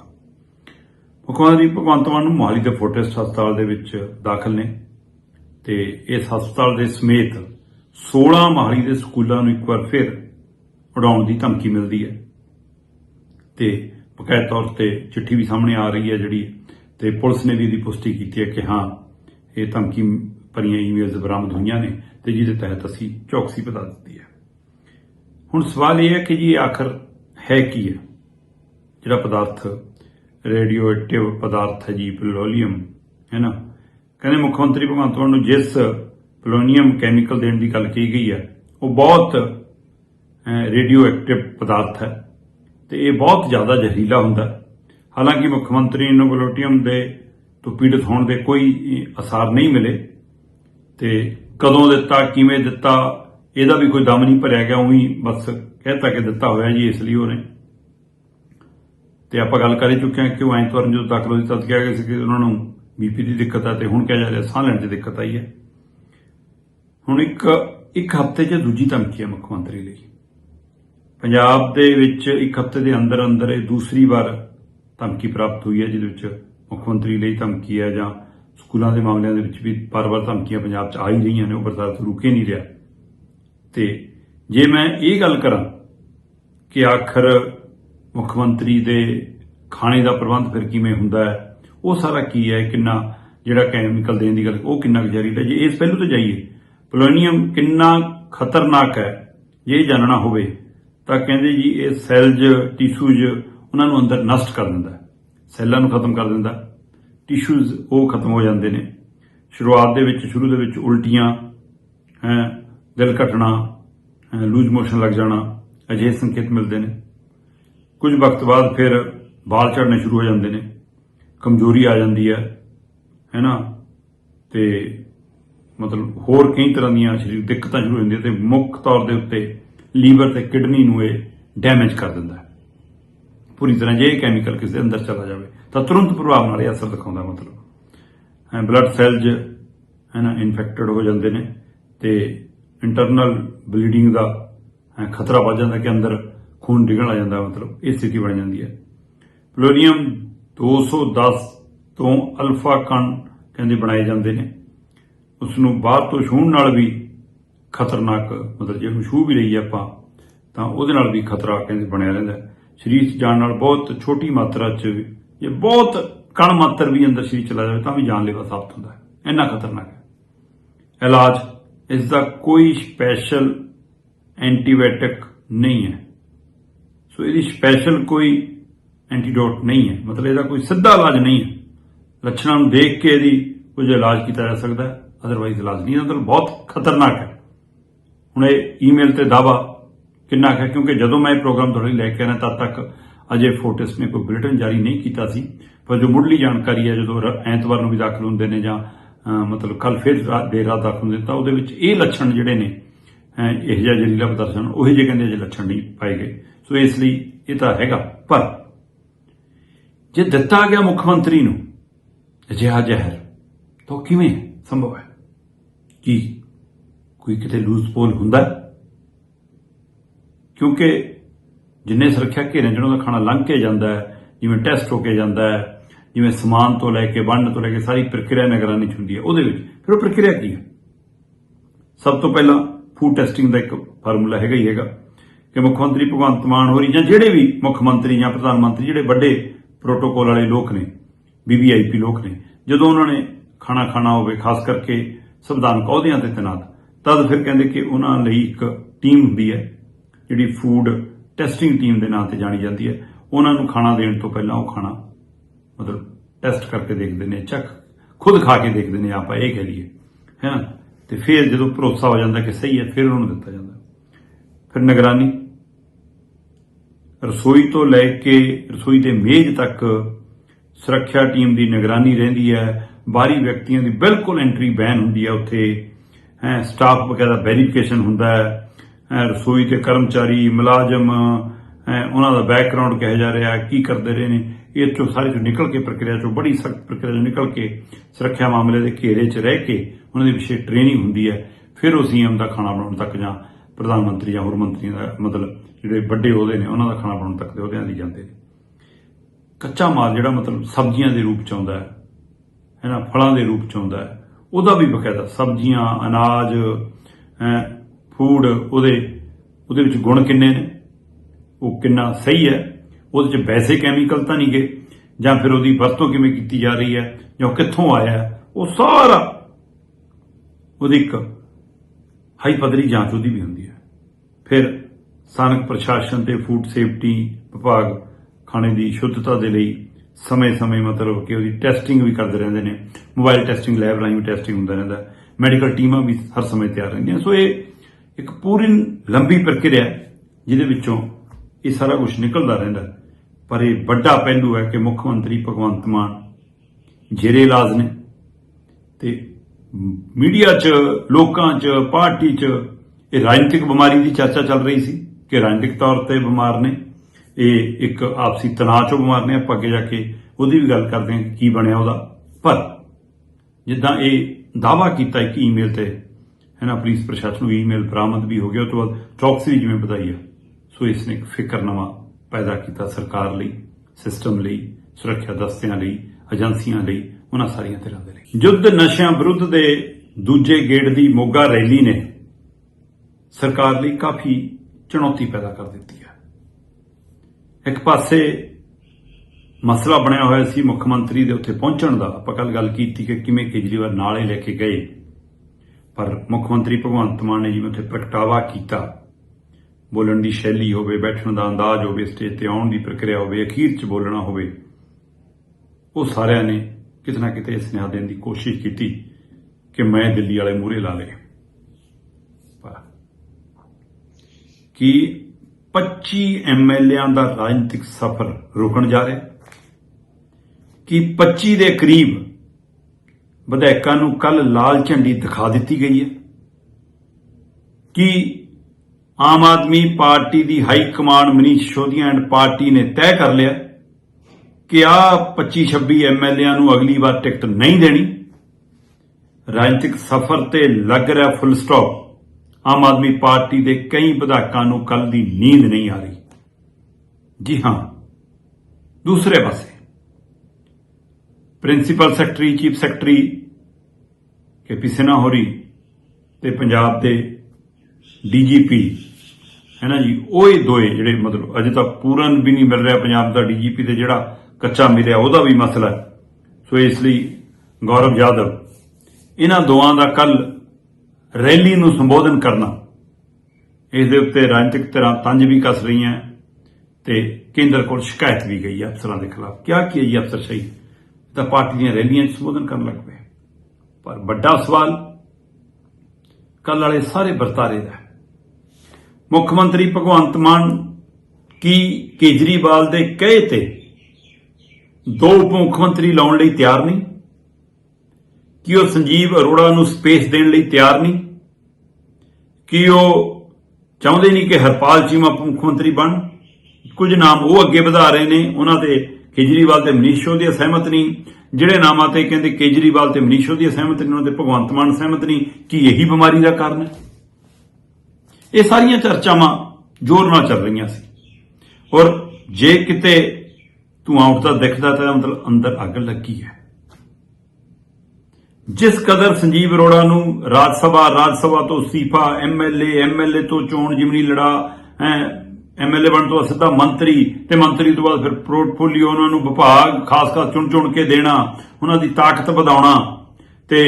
ਮੁੱਖ ਮੰਤਰੀ ਭਗਵੰਤ ਮਾਨ ਨੂੰ ਮੋਹਾਲੀ ਦੇ ਫੋਰਟਿਸ ਹਸਪਤਾਲ ਦੇ ਵਿੱਚ ਦਾਖਲ ਨੇ ਤੇ ਇਸ ਹਸਪਤਾਲ ਦੇ ਸਮੇਤ 16 ਮੋਹਾਲੀ ਦੇ ਸਕੂਲਾਂ ਨੂੰ ਇੱਕ ਵਾਰ ਫਿਰ ਉਡਾਉਣ ਦੀ ਧਮਕੀ ਮਿਲਦੀ ਹੈ। ਤੇ ਬਕਾਇਦਾ ਤੌਰ ਤੇ ਚਿੱਠੀ ਵੀ ਸਾਹਮਣੇ ਆ ਰਹੀ ਹੈ ਜਿਹੜੀ ਤੇ ਪੁਲਿਸ ਨੇ ਵੀ ਇਹਦੀ ਪੁਸ਼ਟੀ ਕੀਤੀ ਹੈ ਕਿ ਹਾਂ, ਇਹ ਧਮਕੀ ਭਰੀਆਂ ਈਮੇਲਸ ਬਰਾਮਦ ਹੋਈਆਂ ਨੇ ਤੇ ਜਿਹਦੇ ਤਹਿਤ ਅਸੀਂ ਚੌਕਸੀ ਵਧਾ ਦਿੱਤੀ ਹੈ। ਹੁਣ ਸਵਾਲ ਇਹ ਹੈ ਕਿ ਜੀ ਇਹ ਆਖਰ ਹੈ ਕੀ ਹੈ? ਜਿਹੜਾ ਪਦਾਰਥ ਰੇਡੀਓ ਐਕਟਿਵ ਪਦਾਰਥ ਹੈ ਜੀ ਪੋਲੋਲੀਅਮ ਹੈ ਨਾ? ਕਹਿੰਦੇ ਮੁੱਖ ਮੰਤਰੀ ਭਗਵੰਤ ਮਾਨ ਨੂੰ ਜਿਸ ਪੋਲੋਨੀਅਮ ਕੈਮੀਕਲ ਦੇਣ ਦੀ ਗੱਲ ਕਹੀ ਗਈ ਹੈ, ਉਹ ਬਹੁਤ ਰੇਡੀਓ ਐਕਟਿਵ ਪਦਾਰਥ ਹੈ ਤੇ ਇਹ ਬਹੁਤ ਜ਼ਿਆਦਾ ਜ਼ਹਿਰੀਲਾ ਹੁੰਦਾ ਹਾਲਾਂਕਿ ਮੁੱਖ ਮੰਤਰੀ ਨੂੰ ਪੋਲੋਟੀਅਮ ਦੇ ਤੋਂ ਪੀੜਤ ਹੋਣ ਦੇ ਕੋਈ ਅਸਾਰ ਨਹੀਂ ਮਿਲੇ ਤੇ ਕਦੋਂ ਦਿੱਤਾ, ਕਿਵੇਂ ਦਿੱਤਾ, ਇਹਦਾ ਵੀ ਕੋਈ ਦਮ ਨਹੀਂ ਭਰਿਆ ਗਿਆ ਉਹੀ ਬਸ ਕਹਿਤਾ ਕਿ ਦਿੱਤਾ ਹੋਇਆ ਜੀ, ਇਸ ਲਈ ਉਹਨੇ ਤੇ ਆਪਾਂ ਗੱਲ ਕਰ ਹੀ ਚੁੱਕੇ ਹਾਂ ਕਿ ਉਹ ਐਂਤਵਾਰ ਨੂੰ ਜਦੋਂ ਦਾਖਲ ਹੋਈ ਤਦ ਕਿਹਾ ਗਿਆ ਸੀ ਕਿ ਉਹਨਾਂ ਨੂੰ ਬੀਪੀ ਦੀ ਦਿੱਕਤ ਹੈ ਤੇ ਹੁਣ ਕਿਹਾ ਜਾ ਰਿਹਾ ਸਾਹ ਲੈਣ ਦੀ ਦਿੱਕਤ ਆਈ ਹੈ। ਹੁਣ ਇੱਕ ਇੱਕ ਹਫ਼ਤੇ 'ਚ ਦੂਜੀ ਧਮਕੀ ਹੈ ਮੁੱਖ ਮੰਤਰੀ ਲਈ। ਪੰਜਾਬ ਦੇ ਵਿੱਚ ਇੱਕ ਹਫ਼ਤੇ ਦੇ ਅੰਦਰ ਅੰਦਰ ਇਹ ਦੂਸਰੀ ਵਾਰ ਧਮਕੀ ਪ੍ਰਾਪਤ ਹੋਈ ਹੈ, ਜਿਹਦੇ ਵਿੱਚ ਮੁੱਖ ਮੰਤਰੀ ਲਈ ਧਮਕੀ ਹੈ ਜਾਂ ਸਕੂਲਾਂ ਦੇ ਮਾਮਲਿਆਂ ਦੇ ਵਿੱਚ ਵੀ ਪਰ-ਪਰ ਧਮਕੀਆਂ ਪੰਜਾਬ 'ਚ ਆ ਹੀ ਰਹੀਆਂ ਨੇ, ਉਹ ਬਰਦਾਸ਼ਤ ਰੁਕੇ ਨਹੀਂ ਰਿਹਾ। ਤੇ ਜੇ ਮੈਂ ਇਹ ਗੱਲ ਕਰਾਂ ਕਿ ਆਖਰ ਮੁੱਖ ਮੰਤਰੀ ਦੇ ਖਾਣੇ ਦਾ ਪ੍ਰਬੰਧ ਫਿਰ ਕਿਵੇਂ ਹੁੰਦਾ ਹੈ? ਉਹ ਸਾਰਾ ਕੀ ਹੈ? ਕਿੰਨਾ ਜਿਹੜਾ ਕੈਮੀਕਲ ਦੇਣ ਦੀ ਗੱਲ, ਉਹ ਕਿੰਨਾ ਕੁ ਜ਼ਹਿਰੀਲਾ ਜੇ? ਇਸ ਪਹਿਲੂ ਤੇ ਜਾਈਏ। ਪੋਲੋਨੀਅਮ ਕਿੰਨਾ ਖਤਰਨਾਕ ਹੈ? ਜੇ ਇਹ ਜਾਣਨਾ ਹੋਵੇ, ਤਾਂ ਕਹਿੰਦੇ ਜੀ ਇਹ ਸੈਲਜ ਟਿਸ਼ੂਜ਼ ਉਹਨਾਂ ਨੂੰ ਅੰਦਰ ਨਸ਼ਟ ਕਰ ਦਿੰਦਾ ਸੈੱਲਾਂ ਨੂੰ ਖਤਮ ਕਰ ਦਿੰਦਾ ਟਿਸ਼ੂਜ਼ ਉਹ ਖਤਮ ਹੋ ਜਾਂਦੇ ਨੇ। ਸ਼ੁਰੂਆਤ ਦੇ ਵਿੱਚ, ਸ਼ੁਰੂ ਦੇ ਵਿੱਚ ਉਲਟੀਆਂ, ਹੈ, ਦਿਲ ਘਟਣਾ ਲੂਜ਼ ਮੋਸ਼ਨ ਲੱਗ ਜਾਣਾ, ਅਜਿਹੇ ਸੰਕੇਤ ਮਿਲਦੇ ਨੇ। ਕੁਝ ਵਕਤ ਬਾਅਦ ਫਿਰ ਵਾਲ ਝੜਨੇ ਸ਼ੁਰੂ ਹੋ ਜਾਂਦੇ ਨੇ, ਕਮਜ਼ੋਰੀ ਆ ਜਾਂਦੀ ਹੈ, ਹੈਨਾ? ਤੇ ਮਤਲਬ ਹੋਰ ਕਈ ਤਰ੍ਹਾਂ ਦੀਆਂ ਸਰੀਰ ਦਿੱਕਤਾਂ ਸ਼ੁਰੂ ਹੋ ਜਾਂਦੀਆਂ ਤੇ ਮੁੱਖ ਤੌਰ ਦੇ ਉੱਤੇ ਲੀਵਰ ਤੇ ਕਿਡਨੀ ਨੂੰ ਇਹ ਡੈਮੇਜ ਕਰ ਦਿੰਦਾ ਹੈ। ਪੂਰੀ ਤਰ੍ਹਾਂ ਜੇ ਇਹ ਕੈਮੀਕਲ ਕਿਸੇ ਦੇ ਅੰਦਰ ਚਲਾ ਜਾਵੇ, ਤਾਂ ਤੁਰੰਤ ਪ੍ਰਭਾਵ ਨਾਲ ਇਹ ਅਸਰ ਦਿਖਾਉਂਦਾ ਮਤਲਬ। ਬਲੱਡ ਸੈਲਜ਼ ਹੈ ਨਾ ਇਨਫੈਕਟਡ ਹੋ ਜਾਂਦੇ ਨੇ ਤੇ ਇੰਟਰਨਲ ਬਲੀਡਿੰਗ ਦਾ ਖਤਰਾ ਵੱਧ ਜਾਂਦਾ ਕਿ ਅੰਦਰ ਖੂਨ ਡਿੱਗਣ ਆ ਜਾਂਦਾ, ਮਤਲਬ ਇਹ ਸਥਿਤੀ ਬਣ ਜਾਂਦੀ ਹੈ। ਪੋਲੋਨੀਅਮ 210 ਤੋਂ ਅਲਫਾ ਕਣ ਕਹਿੰਦੇ ਬਣਾਏ ਜਾਂਦੇ ਨੇ। ਉਸ ਨੂੰ ਬਾਹਰ ਤੋਂ ਛੂਹਣ ਨਾਲ ਵੀ ਖਤਰਨਾਕ, ਮਤਲਬ ਜੇ ਹੁਣ ਛੂਹ ਵੀ ਲਈਏ ਆਪਾਂ, ਤਾਂ ਉਹਦੇ ਨਾਲ ਵੀ ਖਤਰਾ ਕਹਿੰਦੇ ਬਣਿਆ ਰਹਿੰਦਾ ਸਰੀਰ 'ਚ ਜਾਣ ਨਾਲ ਬਹੁਤ ਛੋਟੀ ਮਾਤਰਾ 'ਚ ਵੀ, ਜੇ ਬਹੁਤ ਕਣ ਮਾਤਰ ਵੀ ਅੰਦਰ ਸਰੀਰ ਚਲਾ ਜਾਵੇ, ਤਾਂ ਵੀ ਜਾਨਲੇਵਾ ਸਾਬਤ ਹੁੰਦਾ ਹੈ। ਇੰਨਾ ਖਤਰਨਾਕ ਹੈ। ਇਲਾਜ, ਇਸ ਦਾ ਕੋਈ ਸਪੈਸ਼ਲ ਐਂਟੀਬਾਇਓਟਿਕ ਨਹੀਂ ਹੈ। ਸੋ ਇਹਦੀ ਸਪੈਸ਼ਲ ਕੋਈ ਐਂਟੀਡੋਟ ਨਹੀਂ ਹੈ। ਮਤਲਬ ਇਹਦਾ ਕੋਈ ਸਿੱਧਾ ਇਲਾਜ ਨਹੀਂ ਹੈ। ਲੱਛਣਾਂ ਨੂੰ ਦੇਖ ਕੇ ਇਹਦੀ ਕੁਝ ਇਲਾਜ ਕੀਤਾ ਜਾ ਸਕਦਾ ਹੈ। ਅਦਰਵਾਈਜ਼ ਇਲਾਜ ਨਹੀਂ ਮਤਲਬ ਬਹੁਤ ਖਤਰਨਾਕ ਹੈ। ਹੁਣ ਇਹ ਈਮੇਲ ਤੇ ਦਾਵਾ ਕਿੰਨਾ ਕੁ ਹੈ? ਕਿਉਂਕਿ ਜਦੋਂ ਮੈਂ ਇਹ ਪ੍ਰੋਗਰਾਮ ਤੁਹਾਡੇ ਲੈ ਕੇ ਆਇਆ ਤਦ ਤੱਕ ਅਜੇ ਫੋਰਟਿਸ ਨੇ ਕੋਈ ਬੁਲੇਟਿਨ ਜਾਰੀ ਨਹੀਂ ਕੀਤਾ ਸੀ। ਪਰ ਜੋ ਮੁੱਢਲੀ ਜਾਣਕਾਰੀ ਹੈ ਜਦੋਂ ਰ- ਐਤਵਾਰ ਨੂੰ ਵੀ ਦਾਖਲ ਹੁੰਦੇ ਨੇ ਜਾਂ ਮਤਲਬ ਕੱਲ ਫਿਰ ਰਾਤ ਦੇਰ ਰਾਤ ਦਾਖਲ ਹੁੰਦੇ ਤਾਂ ਉਹਦੇ ਵਿੱਚ ਇਹ ਲੱਛਣ ਜਿਹੜੇ ਨੇ ਅਹ, ਇਹ ਜਿਹਾ ਜ਼ਹਿਰੀਲਾ ਪ੍ਰਦਰਸ਼ਨ ਉਹ ਜਿਹੇ ਕਹਿੰਦੇ ਅਜੇ ਲੱਛਣ ਨਹੀਂ ਪਾਏ ਗਏ। ਸੋ ਇਸ ਲਈ ਇਹ ਤਾਂ ਹੈਗਾ। ਪਰ ਜੇ ਦਿੱਤਾ ਗਿਆ ਮੁੱਖ ਮੰਤਰੀ ਨੂੰ ਅਜਿਹਾ ਜ਼ਹਿਰ, ਤਾਂ ਉਹ ਕਿਵੇਂ ਸੰਭਵ ਹੈ ਕਿ ਕੋਈ ਕਿਤੇ ਲੂਜ਼ ਪੋਲ ਹੁੰਦਾ ਕਿਉਂਕਿ ਜਿੰਨੇ ਸੁਰੱਖਿਆ ਘੇਰੇ ਜਿਹਨਾਂ ਦਾ ਖਾਣਾ ਲੰਘ ਕੇ ਜਾਂਦਾ ਹੈ, ਜਿਵੇਂ ਟੈਸਟ ਹੋ ਕੇ ਜਾਂਦਾ ਹੈ, ਜਿਵੇਂ ਸਮਾਨ ਤੋਂ ਲੈ ਕੇ, ਵੰਡ ਤੋਂ ਲੈ ਕੇ ਸਾਰੀ ਪ੍ਰਕਿਰਿਆ ਨਿਗਰਾਨੀ 'ਚ ਹੁੰਦੀ ਹੈ, ਉਹਦੇ ਵਿੱਚ। ਫਿਰ ਉਹ ਪ੍ਰਕਿਰਿਆ ਕੀ ਹੈ? ਸਭ ਤੋਂ ਪਹਿਲਾਂ ਫੂਡ ਟੈਸਟਿੰਗ ਦਾ ਇੱਕ ਫਾਰਮੂਲਾ ਹੈਗਾ ਹੀ ਹੈਗਾ। ਕਿ ਮੁੱਖ ਮੰਤਰੀ ਭਗਵੰਤ ਮਾਨ ਹੋਰੀ ਜਾਂ ਜਿਹੜੇ ਵੀ ਮੁੱਖ ਮੰਤਰੀ ਜਾਂ ਪ੍ਰਧਾਨ ਮੰਤਰੀ, ਜਿਹੜੇ ਵੱਡੇ ਪ੍ਰੋਟੋਕੋਲ ਵਾਲੇ ਲੋਕ ਨੇ ਵੀਵੀਆਈਪੀ ਲੋਕ ਨੇ, ਜਦੋਂ ਉਹਨਾਂ ਨੇ ਖਾਣਾ ਖਾਣਾ ਹੋਵੇ, ਖਾਸ ਕਰਕੇ ਸੰਵਿਧਾਨਕ ਅਹੁਦਿਆਂ ਤੇ ਤੈਨਾਤ, ਤਦ ਫਿਰ ਕਹਿੰਦੇ ਕਿ ਉਹਨਾਂ ਲਈ ਇੱਕ ਟੀਮ ਹੁੰਦੀ ਹੈ, ਜਿਹੜੀ ਫੂਡ ਟੈਸਟਿੰਗ ਟੀਮ ਦੇ ਨਾਂ ਤੇ ਜਾਣੀ ਜਾਂਦੀ ਹੈ। ਉਹਨਾਂ ਨੂੰ ਖਾਣਾ ਦੇਣ ਤੋਂ ਪਹਿਲਾਂ ਉਹ ਖਾਣਾ ਮਤਲਬ ਟੈਸਟ ਕਰਕੇ ਦੇਖਦੇ ਨੇ ਚੱਕ ਖੁਦ ਖਾ ਕੇ ਦੇਖਦੇ ਨੇ, ਆਪਾਂ ਇਹ ਕਹਿ ਲਈਏ, ਹੈ ਨਾ? ਤੇ ਫਿਰ ਜਦੋਂ ਭਰੋਸਾ ਹੋ ਜਾਂਦਾ ਕਿ ਸਹੀ ਹੈ, ਫਿਰ ਉਹਨਾਂ ਨੂੰ ਦਿੱਤਾ ਜਾਂਦਾ। ਫਿਰ ਨਿਗਰਾਨੀ ਰਸੋਈ ਤੋਂ ਲੈ ਕੇ ਰਸੋਈ ਦੇ ਮੇਜ਼ ਤੱਕ ਸੁਰੱਖਿਆ ਟੀਮ ਦੀ ਨਿਗਰਾਨੀ ਰਹਿੰਦੀ ਹੈ। ਬਾਹਰੀ ਵਿਅਕਤੀਆਂ ਦੀ ਬਿਲਕੁਲ ਐਂਟਰੀ ਬੈਨ ਹੁੰਦੀ ਹੈ ਉੱਥੇ। ਹੈ ਸਟਾਫ ਵਗੈਰਾ ਵੈਰੀਫਿਕੇਸ਼ਨ ਹੁੰਦਾ ਹੈ। ਰਸੋਈ ਦੇ ਕਰਮਚਾਰੀ ਮੁਲਾਜ਼ਮ ਹੈਂ, ਉਹਨਾਂ ਦਾ ਬੈਕਗ੍ਰਾਉਂਡ ਕਿਹਾ ਜਾ ਰਿਹਾ ਕੀ ਕਰਦੇ ਰਹੇ ਨੇ। ਇਹ ਚੋਂ ਸਾਰੇ ਚੋਂ ਨਿਕਲ ਕੇ ਪ੍ਰਕਿਰਿਆ ਚੋਂ ਬੜੀ ਸਖਤ ਪ੍ਰਕਿਰਿਆ ਚੋਂ ਨਿਕਲ ਕੇ ਸੁਰੱਖਿਆ ਮਾਮਲੇ ਦੇ ਘੇਰੇ 'ਚ ਰਹਿ ਕੇ ਉਹਨਾਂ ਦੀ ਵਿਸ਼ੇਸ਼ ਟ੍ਰੇਨਿੰਗ ਹੁੰਦੀ ਹੈ। ਫਿਰ ਉਹ ਸੀਐਮ ਦਾ ਖਾਣਾ ਬਣਾਉਣ ਤੱਕ ਜਾਂ ਪ੍ਰਧਾਨ ਮੰਤਰੀ ਜਾਂ ਹੋਰ ਮੰਤਰੀਆਂ ਦਾ ਮਤਲਬ ਜਿਹੜੇ ਵੱਡੇ ਉਹਦੇ ਨੇ ਉਹਨਾਂ ਦਾ ਖਾਣਾ ਬਣਾਉਣ ਤੱਕ ਦੇ ਅਹੁਦਿਆਂ ਦੀ ਜਾਂਦੇ ਨੇ। ਕੱਚਾ ਮਾਲ ਜਿਹੜਾ ਮਤਲਬ ਸਬਜ਼ੀਆਂ ਦੇ ਰੂਪ ਚ ਆਉਂਦਾ ਹੈ ਹੈ ਨਾ ਫਲਾਂ ਦੇ ਰੂਪ ਚ ਆਉਂਦਾ ਹੈ ਉਹਦਾ ਵੀ ਬਕਾਇਦਾ ਸਬਜ਼ੀਆਂ ਅਨਾਜ ਹੈਂ, ਫੂਡ ਉਹਦੇ ਉਹਦੇ ਵਿੱਚ ਗੁਣ ਕਿੰਨੇ ਨੇ? ਉਹ ਕਿੰਨਾ ਸਹੀ ਹੈ? ਉਹਦੇ ਚ ਵੈਸੇ ਕੈਮੀਕਲ ਤਾਂ ਨਹੀਂ ਗਏ ਜਾਂ ਫਿਰ ਉਹਦੀ ਵਰਤੋਂ ਕਿਵੇਂ ਕੀਤੀ ਜਾ ਰਹੀ ਹੈ ਜਾਂ ਉਹ ਕਿੱਥੋਂ ਆਇਆ ਉਹ ਸਾਰਾ ਉਹਦੀ ਇੱਕ ਹਾਈ ਪੱਧਰੀ ਜਾਂਚ ਉਹਦੀ ਵੀ ਹੁੰਦੀ ਸਥਾਨਕ ਪ੍ਰਸ਼ਾਸਨ ਤੇ ਫੂਡ ਸੇਫਟੀ ਵਿਭਾਗ ਖਾਣੇ ਦੀ ਸ਼ੁੱਧਤਾ ਦੇ ਲਈ ਸਮੇਂ-ਸਮੇਂ ਮਤਲਬ ਕਿ ਉਹਦੀ ਟੈਸਟਿੰਗ ਵੀ ਕਰਦੇ ਰਹਿੰਦੇ ਨੇ। ਮੋਬਾਈਲ ਟੈਸਟਿੰਗ ਲੈਬ ਰਾਹੀਂ ਵੀ ਟੈਸਟਿੰਗ ਹੁੰਦਾ ਰਹਿੰਦਾ। ਮੈਡੀਕਲ ਟੀਮਾਂ ਵੀ ਹਰ ਸਮੇਂ ਤਿਆਰ ਰਹਿੰਦੀਆਂ। ਸੋ ਇਹ ਇੱਕ ਪੂਰੀ ਲੰਬੀ ਪ੍ਰਕਿਰਿਆ ਜਿਹਦੇ ਵਿੱਚੋਂ ਇਹ ਸਾਰਾ ਕੁਝ ਨਿਕਲਦਾ ਰਹਿੰਦਾ। ਪਰ ਇਹ ਵੱਡਾ ਪਹਿਲੂ ਹੈ ਕਿ ਮੁੱਖ ਮੰਤਰੀ ਭਗਵੰਤ ਮਾਨ ਜੇਰੇ ਇਲਾਜ ਨੇ ਤੇ ਮੀਡੀਆ 'ਚ, ਲੋਕਾਂ 'ਚ, ਪਾਰਟੀ 'ਚ ਇਹ ਰਾਜਨੀਤਿਕ ਬਿਮਾਰੀ ਦੀ ਚਰਚਾ ਚੱਲ ਰਹੀ ਸੀ। ਕਿ ਰਾਜਨੀਤਿਕ ਤੌਰ ਤੇ ਬਿਮਾਰ ਨੇ, ਇਹ ਇੱਕ ਆਪਸੀ ਤਣਾਅ 'ਚੋਂ ਬਿਮਾਰ ਨੇ, ਆਪਾਂ ਅੱਗੇ ਜਾ ਕੇ ਉਹਦੀ ਵੀ ਗੱਲ ਕਰਦੇ ਹਾਂ ਕਿ ਕੀ ਬਣਿਆ ਉਹਦਾ। ਪਰ ਜਿੱਦਾਂ ਇਹ ਦਾਵਾ ਕੀਤਾ ਇੱਕ ਈਮੇਲ ਤੇ, ਹੈ ਨਾ, ਪੁਲਿਸ ਪ੍ਰਸ਼ਾਸਨ ਨੂੰ ਈਮੇਲ ਬਰਾਮਦ ਵੀ ਹੋ ਗਿਆ, ਉਹ ਤੋਂ ਬਾਅਦ ਚੌਕਸੀ ਜਿਵੇਂ ਵਧਾਈ ਆ। ਸੋ ਇਸ ਨੇ ਇੱਕ ਫਿਕਰਨਾਮਾ ਪੈਦਾ ਕੀਤਾ ਸਰਕਾਰ ਲਈ ਸਿਸਟਮ ਲਈ, ਸੁਰੱਖਿਆ ਦਸਤਿਆਂ ਲਈ, ਏਜੰਸੀਆਂ ਲਈ, ਉਹਨਾਂ ਸਾਰੀਆਂ ਤਰ੍ਹਾਂ ਦੇ ਲਈ। ਯੁੱਧ ਨਸ਼ਿਆਂ ਵਿਰੁੱਧ ਦੇ ਦੂਜੇ ਗੇੜ ਦੀ ਮੋਗਾ ਰੈਲੀ ਨੇ ਸਰਕਾਰ ਲਈ ਕਾਫੀ ਚੁਣੌਤੀ ਪੈਦਾ ਕਰ ਦਿੱਤੀ ਹੈ। ਇੱਕ ਪਾਸੇ ਮਸਲਾ ਬਣਿਆ ਹੋਇਆ ਸੀ ਮੁੱਖ ਮੰਤਰੀ ਦੇ ਉੱਥੇ ਪਹੁੰਚਣ ਦਾ। ਆਪਾਂ ਕੱਲ ਗੱਲ ਕੀਤੀ ਕਿ ਕਿਵੇਂ ਕੇਜਰੀਵਾਲ ਨਾਲ ਹੀ ਲੈ ਕੇ ਗਏ। ਪਰ ਮੁੱਖ ਮੰਤਰੀ ਭਗਵੰਤ ਮਾਨ ਨੇ ਜਿਵੇਂ ਉੱਥੇ ਪ੍ਰਗਟਾਵਾ ਕੀਤਾ, ਬੋਲਣ ਦੀ ਸ਼ੈਲੀ ਹੋਵੇ, ਬੈਠਣ ਦਾ ਅੰਦਾਜ਼ ਹੋਵੇ, ਸਟੇਜ ਤੇ ਆਉਣ ਦੀ ਪ੍ਰਕਿਰਿਆ ਹੋਵੇ, ਅਖੀਰ 'ਚ ਬੋਲਣਾ ਹੋਵੇ, ਉਹ ਸਾਰਿਆਂ ਨੇ ਕਿਤੇ ਨਾ ਕਿਤੇ ਇਸ ਸੁਨੇਹਾ ਦੇਣ ਦੀ ਕੋਸ਼ਿਸ਼ ਕੀਤੀ ਕਿ ਮੈਂ ਦਿੱਲੀ ਵਾਲੇ ਮੂਹਰੇ ਲਾ ਲਏ ਪਰ ਕੀ 25 ਐਮਐਲਏਆਂ ਦਾ ਰਾਜਨੀਤਿਕ ਸਫ਼ਰ ਰੁਕਣ ਜਾ ਰਿਹਾ ਕਿ 25 ਦੇ ਕਰੀਬ ਵਿਧਾਇਕਾਂ ਨੂੰ ਕੱਲ ਲਾਲ ਝੰਡੀ ਦਿਖਾ ਦਿੱਤੀ ਗਈ ਹੈ, ਕਿ Aam Aadmi Party the high command Manish Sisodia and party ਨੇ ਤੈਅ ਕਰ ਲਿਆ ਕਿ ਆ 25 26 ਐਮਐਲਏਆਂ ਨੂੰ ਅਗਲੀ ਵਾਰ ਟਿਕਟ ਨਹੀਂ ਦੇਣੀ। ਰਾਜਨੀਤਿਕ ਸਫ਼ਰ ਤੇ ਲੱਗ ਰਿਹਾ ਫੁੱਲ ਸਟਾਪ ਆਮ ਆਦਮੀ ਪਾਰਟੀ ਦੇ ਕਈ ਵਿਧਾਇਕਾਂ ਨੂੰ ਕੱਲ ਦੀ ਨੀਂਦ ਨਹੀਂ ਆ ਰਹੀ। ਜੀ ਹਾਂ, ਦੂਸਰੇ ਪਾਸੇ, principal secretary, chief secretary KP Sinha ਹੋਰੀ ਤੇ ਪੰਜਾਬ ਦੇ ਡੀਜੀਪੀ, ਹੈ ਨਾ ਜੀ, ਉਹ ਇਹ ਦੋਏ ਜਿਹੜੇ ਮਤਲਬ ਅਜੇ ਤੱਕ ਪੂਰਨ ਵੀ ਨਹੀਂ ਮਿਲ ਰਿਹਾ ਪੰਜਾਬ ਦਾ ਡੀਜੀਪੀ ਤੇ ਜਿਹੜਾ ਕੱਚਾ ਮਿਲਿਆ ਉਹਦਾ ਵੀ ਮਸਲਾ ਸੋ ਇਸ ਲਈ ਗੌਰਵ ਯਾਦਵ, ਇਹਨਾਂ ਦੋਵਾਂ ਦਾ ਕੱਲ ਰੈਲੀ ਨੂੰ ਸੰਬੋਧਨ ਕਰਨਾ। ਇਸ ਦੇ ਉੱਤੇ ਰਾਜਨੀਤਿਕ ਧਿਰਾਂ ਤੰਜ ਵੀ ਕੱਸ ਰਹੀਆਂ ਤੇ ਕੇਂਦਰ ਕੋਲ ਸ਼ਿਕਾਇਤ ਵੀ ਗਈ ਹੈ ਅਫਸਰਾਂ ਦੇ ਖਿਲਾਫ। ਕਿਆ ਕੀ ਜੀ ਅਫਸਰ ਸਹੀ? ਤਾਂ ਪਾਰਟੀ ਦੀਆਂ ਰੈਲੀਆਂ 'ਚ ਸੰਬੋਧਨ ਕਰਨ ਲੱਗ ਪਏ। ਪਰ ਵੱਡਾ ਸਵਾਲ ਕੱਲ ਵਾਲੇ ਸਾਰੇ ਵਰਤਾਰੇ ਦਾ ਮੁੱਖ ਮੰਤਰੀ ਭਗਵੰਤ ਮਾਨ ਕੀ ਕੇਜਰੀਵਾਲ ਦੇ ਕਹੇ ਤੇ ਦੋ ਉਪ ਮੁੱਖ ਮੰਤਰੀ ਲਾਉਣ ਲਈ ਤਿਆਰ ਨਹੀਂ? ਕਿ ਉਹ ਸੰਜੀਵ ਅਰੋੜਾ ਨੂੰ ਸਪੇਸ ਦੇਣ ਲਈ ਤਿਆਰ ਨਹੀਂ? ਕੀ ਉਹ ਚਾਹੁੰਦੇ ਨਹੀਂ ਕਿ ਹਰਪਾਲ ਚੀਮਾ ਮੁੱਖ ਮੰਤਰੀ ਬਣ? ਕੁਝ ਨਾਮ ਉਹ ਅੱਗੇ ਵਧਾ ਰਹੇ ਨੇ, ਉਹਨਾਂ ਤੇ ਕੇਜਰੀਵਾਲ ਤੇ ਮਨੀਸ਼ੋ ਦੀ ਸਹਿਮਤ ਨਹੀਂ। ਜਿਹੜੇ ਨਾਮਾਂ ਤੇ ਕਹਿੰਦੇ ਕੇਜਰੀਵਾਲ ਤੇ ਮਨੀਸ਼ੋ ਦੀ ਸਹਿਮਤ ਨਹੀਂ ਉਹਨਾਂ ਤੇ ਭਗਵੰਤ ਮਾਨ ਸਹਿਮਤ ਨਹੀਂ, ਕੀ ਇਹੀ ਬਿਮਾਰੀ ਦਾ ਕਾਰਨ ਹੈ? ਇਹ ਸਾਰੀਆਂ ਚਰਚਾਵਾਂ ਜ਼ੋਰ ਨਾਲ ਚੱਲ ਰਹੀਆਂ ਸੀ। ਔਰ ਜੇ ਕਿਤੇ ਧੂਆਂ ਉੱਠਦਾ, ਦਿਖਦਾ ਤਾਂ ਮਤਲਬ ਅੰਦਰ ਅੱਗ ਲੱਗੀ ਹੈ। ਜਿਸ ਕਦਰ ਸੰਜੀਵ ਅਰੋੜਾ ਨੂੰ ਰਾਜ ਸਭਾ ਰਾਜ ਸਭਾ ਤੋਂ ਅਸਤੀਫਾ ਐਮਐਲਏ ਐਮਐਲਏ ਤੋਂ ਚੋਣ ਜਿਮਨੀ ਲੜਾ, ਹੈ ਐਮਐਲਏ ਬਣ ਤੋਂ ਸਿੱਧਾ ਮੰਤਰੀ ਤੇ ਮੰਤਰੀ ਤੋਂ ਬਾਅਦ ਫਿਰ ਪੋਰਟਫੋਲੀਓ ਉਹਨਾਂ ਨੂੰ ਵਿਭਾਗ, ਖਾਸ ਖਾਸ ਚੁਣ ਚੁਣ ਕੇ ਦੇਣਾ, ਉਹਨਾਂ ਦੀ ਤਾਕਤ ਵਧਾਉਣਾ ਤੇ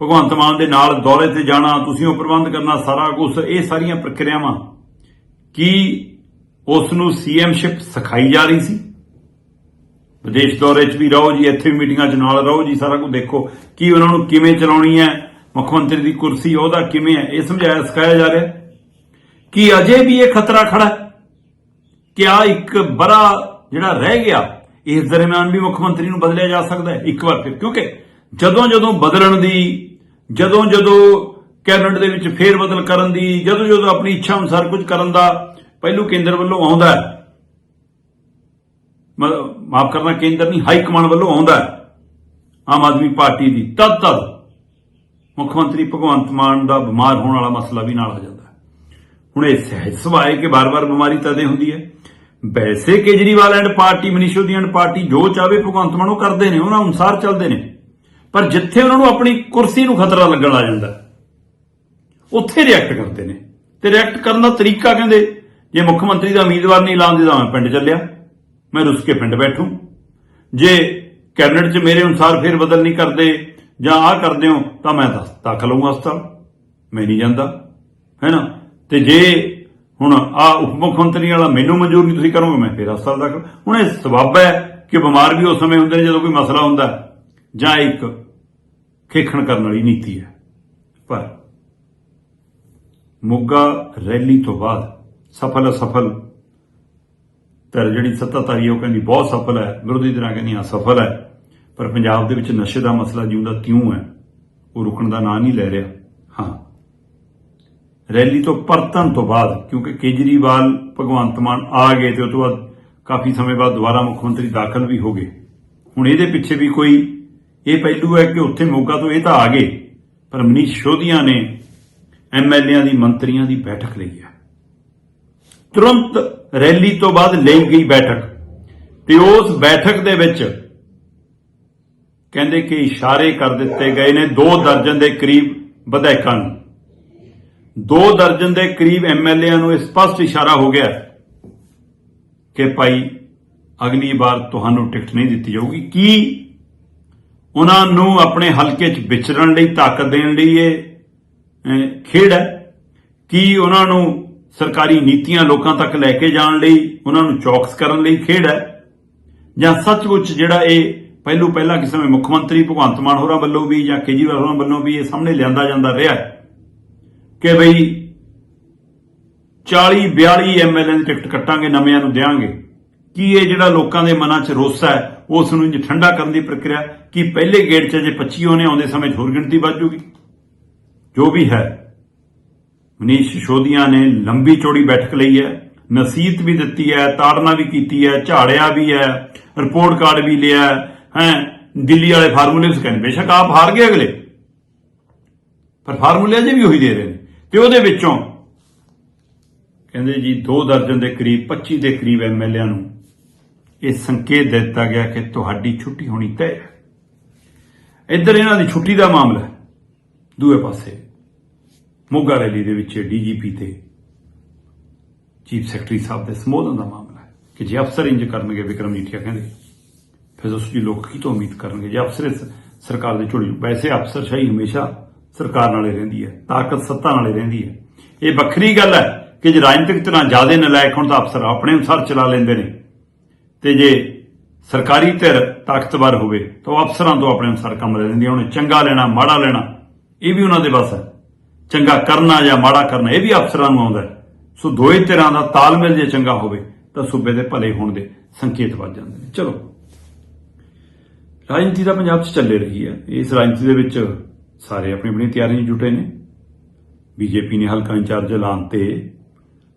ਭਗਵੰਤ ਮਾਨ ਦੇ ਨਾਲ ਦੌਰੇ ਤੇ ਜਾਣਾ, ਤੁਸੀਂ ਉਹ ਪ੍ਰਬੰਧ ਕਰਨਾ, ਸਾਰਾ ਕੁਝ ਇਹ ਸਾਰੀਆਂ ਪ੍ਰਕਿਰਿਆਵਾਂ, ਕੀ ਉਸ ਨੂੰ ਸੀਐਮਸ਼ਿਪ ਸਿਖਾਈ ਜਾ ਰਹੀ ਸੀ? ਵਿਦੇਸ਼ ਦੌਰੇ 'ਚ ਵੀ ਰਹੋ ਜੀ, ਇੱਥੇ ਵੀ ਮੀਟਿੰਗਾਂ 'ਚ ਨਾਲ ਰਹੋ ਜੀ, ਸਾਰਾ ਕੁਝ ਦੇਖੋ। ਕੀ ਉਹਨਾਂ ਨੂੰ ਕਿਵੇਂ ਚਲਾਉਣੀ ਹੈ ਮੁੱਖ ਮੰਤਰੀ ਦੀ ਕੁਰਸੀ, ਉਹਦਾ ਕਿਵੇਂ ਹੈ, ਇਹ ਸਮਝਾਇਆ, ਸਿਖਾਇਆ ਜਾ ਰਿਹਾ। ਕਿ ਅਜੇ ਵੀ ਇਹ ਖਤਰਾ ਖੜਾ ਹੈ? ਕਿ ਆ ਇੱਕ ਬੜਾ ਜਿਹੜਾ ਰਹਿ ਗਿਆ, ਇਸ ਦਰਮਿਆਨ ਵੀ ਮੁੱਖ ਮੰਤਰੀ ਨੂੰ ਬਦਲਿਆ ਜਾ ਸਕਦਾ ਹੈ? ਇੱਕ ਵਾਰ ਫਿਰ, ਕਿਉਂਕਿ ਜਦੋਂ ਜਦੋਂ ਬਦਲਣ ਦੀ ਜਦੋਂ ਜਦੋਂ ਕੈਬਨਿਟ ਦੇ ਵਿੱਚ ਫੇਰ ਬਦਲ ਕਰਨ ਦੀ ਜਦੋਂ ਜਦੋਂ ਆਪਣੀ ਇੱਛਾ ਅਨੁਸਾਰ ਕੁਝ ਕਰਨ ਦਾ ਪਹਿਲੂ ਕੇਂਦਰ ਵੱਲੋਂ ਆਉਂਦਾ ਹੈ ਮਾਫ ਕਰਨਾ, ਕੇਂਦਰ ਨਹੀਂ, ਹਾਈ ਕਮਾਂਡ ਵੱਲੋਂ ਆਉਂਦਾ ਆਮ ਆਦਮੀ ਪਾਰਟੀ ਦੀ ਤਦ ਤਦ ਮੁੱਖ ਮੰਤਰੀ ਭਗਵੰਤ ਮਾਨ ਦਾ ਬਿਮਾਰ ਹੋਣ ਵਾਲਾ ਮਸਲਾ ਵੀ ਨਾਲ ਆ ਜਾਂਦਾ ਹੁਣ ਇਹ ਸਹਿਜ ਸੁਭਾਅ ਕਿ ਬਾਰ-ਬਾਰ ਬਿਮਾਰੀ ਤਦੇ ਹੁੰਦੀ ਹੈ। ਵੈਸੇ ਕੇਜਰੀਵਾਲ ਐਂਡ ਪਾਰਟੀ, ਮਨੀਸ਼ੋ ਦੀ ਐਂਡ ਪਾਰਟੀ ਜੋ ਚਾਹਵੇ ਭਗਵੰਤ ਮਾਨ ਉਹ ਕਰਦੇ ਨੇ, ਉਹਨਾਂ ਅਨੁਸਾਰ ਚੱਲਦੇ ਨੇ। ਪਰ ਜਿੱਥੇ ਉਹਨਾਂ ਨੂੰ ਆਪਣੀ ਕੁਰਸੀ ਨੂੰ ਖਤਰਾ ਲੱਗਣ ਆ ਜਾਂਦਾ ਉੱਥੇ ਰਿਐਕਟ ਕਰਦੇ ਨੇ। ਤੇ ਰਿਐਕਟ ਕਰਨ ਦਾ ਤਰੀਕਾ ਕਹਿੰਦੇ, ਜੇ ਮੁੱਖ ਮੰਤਰੀ ਦਾ ਉਮੀਦਵਾਰ ਨਹੀਂ ਲਾਉਂਦੇ ਤਾਂ ਮੈਂ ਪਿੰਡ ਚੱਲਿਆ। ਮੈਂ ਰੁੱਸ ਕੇ ਪਿੰਡ ਬੈਠੂ। ਜੇ ਕੈਬਨਿਟ 'ਚ ਮੇਰੇ ਅਨੁਸਾਰ ਫੇਰ ਬਦਲ ਨਹੀਂ ਕਰਦੇ ਜਾਂ ਆਹ ਕਰਦੇ ਹੋ, ਤਾਂ ਮੈਂ ਦੱਸ ਦਾਖਲ ਹੋਊਂਗਾ ਹਸਪਤਾਲ। ਮੈਂ ਨਹੀਂ ਜਾਂਦਾ। ਹੈ ਨਾ ਤੇ ਜੇ ਹੁਣ ਆ ਉਪ ਮੁੱਖ ਮੰਤਰੀ ਵਾਲਾ ਮੈਨੂੰ ਮਨਜ਼ੂਰ ਨਹੀਂ ਤੁਸੀਂ ਕਰੋਗੇ, ਮੈਂ ਫੇਰ ਹਸਪਤਾਲ ਦਾਖਲ। ਹੁਣ ਇਹ ਸਬੱਬ ਹੈ ਕਿ ਬਿਮਾਰ ਵੀ ਉਸ ਸਮੇਂ ਹੁੰਦੇ ਨੇ ਜਦੋਂ ਕੋਈ ਮਸਲਾ ਹੁੰਦਾ ਜਾਂ ਇੱਕ ਖੇਖਣ ਕਰਨ ਵਾਲੀ ਨੀਤੀ ਹੈ। ਪਰ ਮੋਗਾ ਰੈਲੀ ਤੋਂ ਬਾਅਦ ਸਫਲ ਅਸਫਲ ਧਿਰ ਜਿਹੜੀ ਸੱਤਾਧਾਰੀ ਹੈ ਉਹ ਕਹਿੰਦੀ ਬਹੁਤ ਸਫਲ ਹੈ, ਵਿਰੋਧੀ ਧਿਰਾਂ ਕਹਿੰਦੀਆਂ ਸਫਲ ਹੈ, ਪਰ ਪੰਜਾਬ ਦੇ ਵਿੱਚ ਨਸ਼ੇ ਦਾ ਮਸਲਾ ਜਿਉਂਦਾ ਤਿਉਂ ਹੈ? ਉਹ ਰੁਕਣ ਦਾ ਨਾਂ ਨਹੀਂ ਲੈ ਰਿਹਾ। ਹਾਂ। ਰੈਲੀ ਤੋਂ ਪਰਤਣ ਤੋਂ ਬਾਅਦ, ਕਿਉਂਕਿ ਕੇਜਰੀਵਾਲ, ਭਗਵੰਤ ਮਾਨ ਆ ਗਏ ਤੇ ਉਸ ਤੋਂ ਬਾਅਦ ਕਾਫੀ ਸਮੇਂ ਬਾਅਦ ਦੁਬਾਰਾ ਮੁੱਖ ਮੰਤਰੀ ਦਾਖਲ ਵੀ ਹੋ ਗਏ। ਹੁਣ ਇਹਦੇ ਪਿੱਛੇ ਵੀ ਕੋਈ, ਇਹ ਪਹਿਲੂ ਹੈ ਕਿ ਉੱਥੇ ਮੋਗਾ ਤੋਂ ਇਹ ਤਾਂ ਆ ਗਏ, ਪਰ ਮਨੀਸ਼ ਸ਼ੋਧੀਆਂ ਨੇ ਐਮਐਲਏਆਂ ਦੀ ਮੰਤਰੀਆਂ ਦੀ ਬੈਠਕ ਲਈ ਹੈ ਤੁਰੰਤ ਰੈਲੀ ਤੋਂ ਬਾਅਦ ਲਈ ਗਈ ਬੈਠਕ। ਤੇ ਉਸ ਬੈਠਕ ਦੇ ਵਿੱਚ ਕਹਿੰਦੇ ਕਿ ਇਸ਼ਾਰੇ ਕਰ ਦਿੱਤੇ ਗਏ ਨੇ ਦੋ ਦਰਜਨ ਦੇ ਕਰੀਬ ਵਿਧਾਇਕਾਂ ਨੂੰ। ਦੋ ਦਰਜਨ ਦੇ ਕਰੀਬ ਐਮਐਲਏਆਂ ਨੂੰ ਇਹ ਸਪਸ਼ਟ ਇਸ਼ਾਰਾ ਹੋ ਗਿਆ ਕਿ ਭਾਈ ਅਗਲੀ ਵਾਰ ਤੁਹਾਨੂੰ ਟਿਕਟ ਨਹੀਂ ਦਿੱਤੀ ਜਾਊਗੀ। ਕੀ ਉਹਨਾਂ ਨੂੰ ਆਪਣੇ ਹਲਕੇ 'ਚ ਵਿਚਰਨ ਲਈ ਤਾਕਤ ਦੇਣ ਲਈ ਇਹ ਖੇਡ ਹੈ? ਕੀ ਉਹਨਾਂ ਨੂੰ ਸਰਕਾਰੀ ਨੀਤੀਆਂ ਲੋਕਾਂ ਤੱਕ ਲੈ ਕੇ ਜਾਣ ਲਈ, ਉਹਨਾਂ ਨੂੰ ਚੌਕਸ ਕਰਨ ਲਈ ਖੇਡ ਹੈ। ਜਾਂ ਸੱਚਮੁੱਚ ਜਿਹੜਾ ਇਹ ਪਹਿਲੂ ਪਹਿਲਾਂ ਕਿਸੇ ਸਮੇਂ ਮੁੱਖ ਮੰਤਰੀ ਭਗਵੰਤ ਮਾਨ ਹੋਰਾਂ ਵੱਲੋਂ ਵੀ ਜਾਂ ਕੇਜਰੀਵਾਲ ਹੋਰਾਂ ਵੱਲੋਂ ਵੀ ਇਹ ਸਾਹਮਣੇ ਲਿਆਂਦਾ ਜਾਂਦਾ ਰਿਹਾ ਕਿ ਬਈ 40 42 ਐਮਐਲਏ ਨੂੰ ਟਿਕਟ ਕੱਟਾਂਗੇ, ਨਵਿਆਂ ਨੂੰ ਦੇਾਂਗੇ ਕੀ ਇਹ ਜਿਹੜਾ ਲੋਕਾਂ ਦੇ ਮਨਾਂ 'ਚ ਰੋਸ ਹੈ, ਉਸ ਨੂੰ ਇੰਜ ਠੰਡਾ ਕਰਨ ਦੀ ਪ੍ਰਕਿਰਿਆ, ਕੀ ਪਹਿਲੇ ਗੇੜ 'ਚ ਜੇ 25 ਹੋਣੇ ਆਉਂਦੇ ਸਮੇਂ 'ਚ ਹੋਰ ਗਿਣਤੀ ਵੱਧ ਜੂਗੀ? ਜੋ ਵੀ ਹੈ ਮਨੀਸ਼ ਸ਼ੋਧੀਆਂ ਨੇ ਲੰਬੀ ਚੌੜੀ ਬੈਠਕ ਲਈ ਹੈ, ਨਸੀਹਤ ਵੀ ਦਿੱਤੀ ਹੈ, ਤਾੜਨਾ ਵੀ ਕੀਤੀ ਹੈ, ਝਾੜਿਆ ਵੀ ਹੈ ਰਿਪੋਰਟ ਕਾਰਡ ਵੀ ਲਿਆ ਹੈ ਦਿੱਲੀ ਵਾਲੇ ਫਾਰਮੂਲੇ ਸ ਕਹਿੰਦੇ, ਬੇਸ਼ੱਕ ਆਪ ਹਾਰ ਗਏ ਅਗਲੇ। ਪਰ ਫਾਰਮੂਲੇ ਅਜੇ ਵੀ ਉਹੀ ਦੇ ਰਹੇ ਨੇ, ਤੇ ਉਹਦੇ ਵਿੱਚੋਂ ਕਹਿੰਦੇ ਜੀ 2 ਦਰਜਨ ਦੇ ਕਰੀਬ 25 ਦੇ ਕਰੀਬ ਐਮਐਲਏਆਂ ਨੂੰ ਇਹ ਸੰਕੇਤ ਦਿੱਤਾ ਗਿਆ ਕਿ ਤੁਹਾਡੀ ਛੁੱਟੀ ਹੋਣੀ ਤੈਅ ਹੈ। ਇੱਧਰ ਇਹਨਾਂ ਦੀ ਛੁੱਟੀ ਦਾ ਮਾਮਲਾ ਦੂਏ ਪਾਸੇ। ਮੋਗਾ ਰੈਲੀ ਦੇ ਵਿੱਚ ਡੀਜੀਪੀ ਤੇ ਚੀਫ ਸੈਕਟਰੀ ਸਾਹਿਬ ਦੇ ਸੰਬੋਧਨ ਦਾ ਮਾਮਲਾ ਹੈ ਕਿ ਜੇ ਅਫਸਰ ਇੰਜ ਕਰਨਗੇ, ਵਿਕਰਮ ਨੀਠੀਆ ਕਹਿੰਦੇ, ਫਿਰ ਉਸ ਦੀ ਲੋਕ ਕੀ ਤੋਂ ਉਮੀਦ ਕਰਨਗੇ। ਜੇ ਅਫਸਰ ਇਸ ਸਰਕਾਰ ਦੇ ਝੋਲੀ ਵੈਸੇ ਅਫਸਰਸ਼ਾਹੀ ਹਮੇਸ਼ਾ ਸਰਕਾਰ ਨਾਲੇ ਰਹਿੰਦੀ ਹੈ, ਤਾਕਤ ਸੱਤਾ ਨਾਲੇ ਰਹਿੰਦੀ ਹੈ। ਇਹ ਵੱਖਰੀ ਗੱਲ ਹੈ ਕਿ ਜੇ ਰਾਜਨੀਤਿਕ ਤਰ੍ਹਾਂ ਜ਼ਿਆਦਾ ਨਲਾਇਕ ਹੋਣ ਤਾਂ ਅਫਸਰ ਆਪਣੇ ਅਨੁਸਾਰ ਚਲਾ ਲੈਂਦੇ ਨੇ। ਤੇ ਜੇ ਸਰਕਾਰੀ ਧਿਰ ਤਾਕਤਵਰ ਹੋਵੇ ਤਾਂ ਉਹ ਅਫਸਰਾਂ ਤੋਂ ਆਪਣੇ ਅਨੁਸਾਰ ਕੰਮ ਲੈ ਲੈਂਦੀ ਹੈ ਉਹਨੇ ਚੰਗਾ ਲੈਣਾ, ਮਾੜਾ ਲੈਣਾ, ਇਹ ਵੀ ਉਹਨਾਂ ਦੇ ਬਸ ਹੈ। ਚੰਗਾ ਕਰਨਾ ਜਾਂ ਮਾੜਾ ਕਰਨਾ, ਇਹ ਵੀ ਅਫਸਰਾਂ ਨੂੰ ਆਉਂਦਾ ਸੋ ਦੋਏ ਤਰ੍ਹਾਂ ਦਾ ਤਾਲਮੇਲ ਜੇ ਚੰਗਾ ਹੋਵੇ, ਤਾਂ ਸੂਬੇ ਦੇ ਭਲੇ ਹੋਣ ਦੇ ਸੰਕੇਤ ਵੱਜ ਜਾਂਦੇ ਨੇ। ਚਲੋ, ਰਾਜਨੀਤੀ ਦਾ ਪੰਜਾਬ 'ਚ ਚੱਲੇ ਰਹੀ ਹੈ। ਇਸ ਰਾਜਨੀਤੀ ਦੇ ਵਿੱਚ ਸਾਰੇ ਆਪਣੀ ਆਪਣੀ ਤਿਆਰੀਆਂ 'ਚ ਜੁਟੇ ਨੇ। ਬੀਜੇਪੀ ਨੇ ਹਲਕਾ ਇੰਚਾਰਜ ਐਲਾਨ ਤੇ,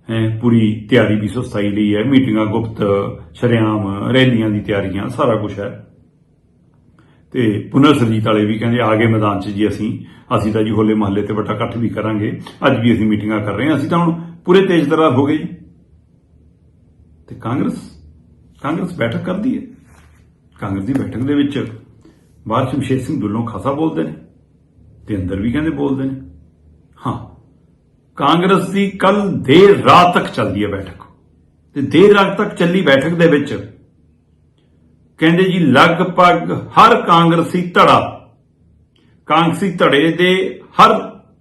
ਹੈ, ਪੂਰੀ ਤਿਆਰੀ 227 ਲਈ ਹੈ। ਮੀਟਿੰਗਾਂ ਗੁਪਤ, ਸ਼ਰੇਆਮ, ਰੈਲੀਆਂ ਦੀ ਤਿਆਰੀਆਂ, ਸਾਰਾ ਕੁਝ ਹੈ। ਤੇ ਪੁਨਰ ਸਰਜੀਤ ਵਾਲੇ ਵੀ ਕਹਿੰਦੇ ਆ ਗਏ ਮੈਦਾਨ 'ਚ ਜੀ ਅਸੀਂ। ਅਸੀਂ ਤਾਂ ਜੀ ਹੋਲੇ ਮਹੱਲੇ ਤੇ ਵੱਡਾ ਇਕੱਠ ਵੀ ਕਰਾਂਗੇ। ਅੱਜ ਵੀ ਅਸੀਂ ਮੀਟਿੰਗਾਂ ਕਰ ਰਹੇ ਹਾਂ। ਅਸੀਂ ਤਾਂ ਹੁਣ ਪੂਰੇ ਤੇਜ਼ ਤਰਾਰ ਹੋ ਗਏ ਜੀ। ਤੇ ਕਾਂਗਰਸ? ਕਾਂਗਰਸ ਬੈਠਕ ਕਰਦੀ ਹੈ। ਕਾਂਗਰਸ ਦੀ ਬੈਠਕ ਦੇ ਵਿੱਚ ਬਾਅਦ ਸ਼ਮਸ਼ੇਰ ਸਿੰਘ ਦੁੱਲੋਂ ਖਾਸਾ ਬੋਲਦੇ ਨੇ ਤੇ ਅੰਦਰ ਵੀ ਕਹਿੰਦੇ ਬੋਲਦੇ ਨੇ। ਹਾਂ, ਕਾਂਗਰਸ ਦੀ ਕੱਲ ਦੇਰ ਰਾਤ ਤੱਕ ਚੱਲਦੀ ਹੈ ਬੈਠਕ। ਤੇ ਦੇਰ ਰਾਤ ਤੱਕ ਚੱਲੀ ਬੈਠਕ ਦੇ ਵਿੱਚ ਕਹਿੰਦੇ ਜੀ, ਲਗਭਗ ਹਰ ਕਾਂਗਰਸੀ ਧੜਾ ਕਾਂਗਰਸੀ ਧੜੇ ਦੇ ਹਰ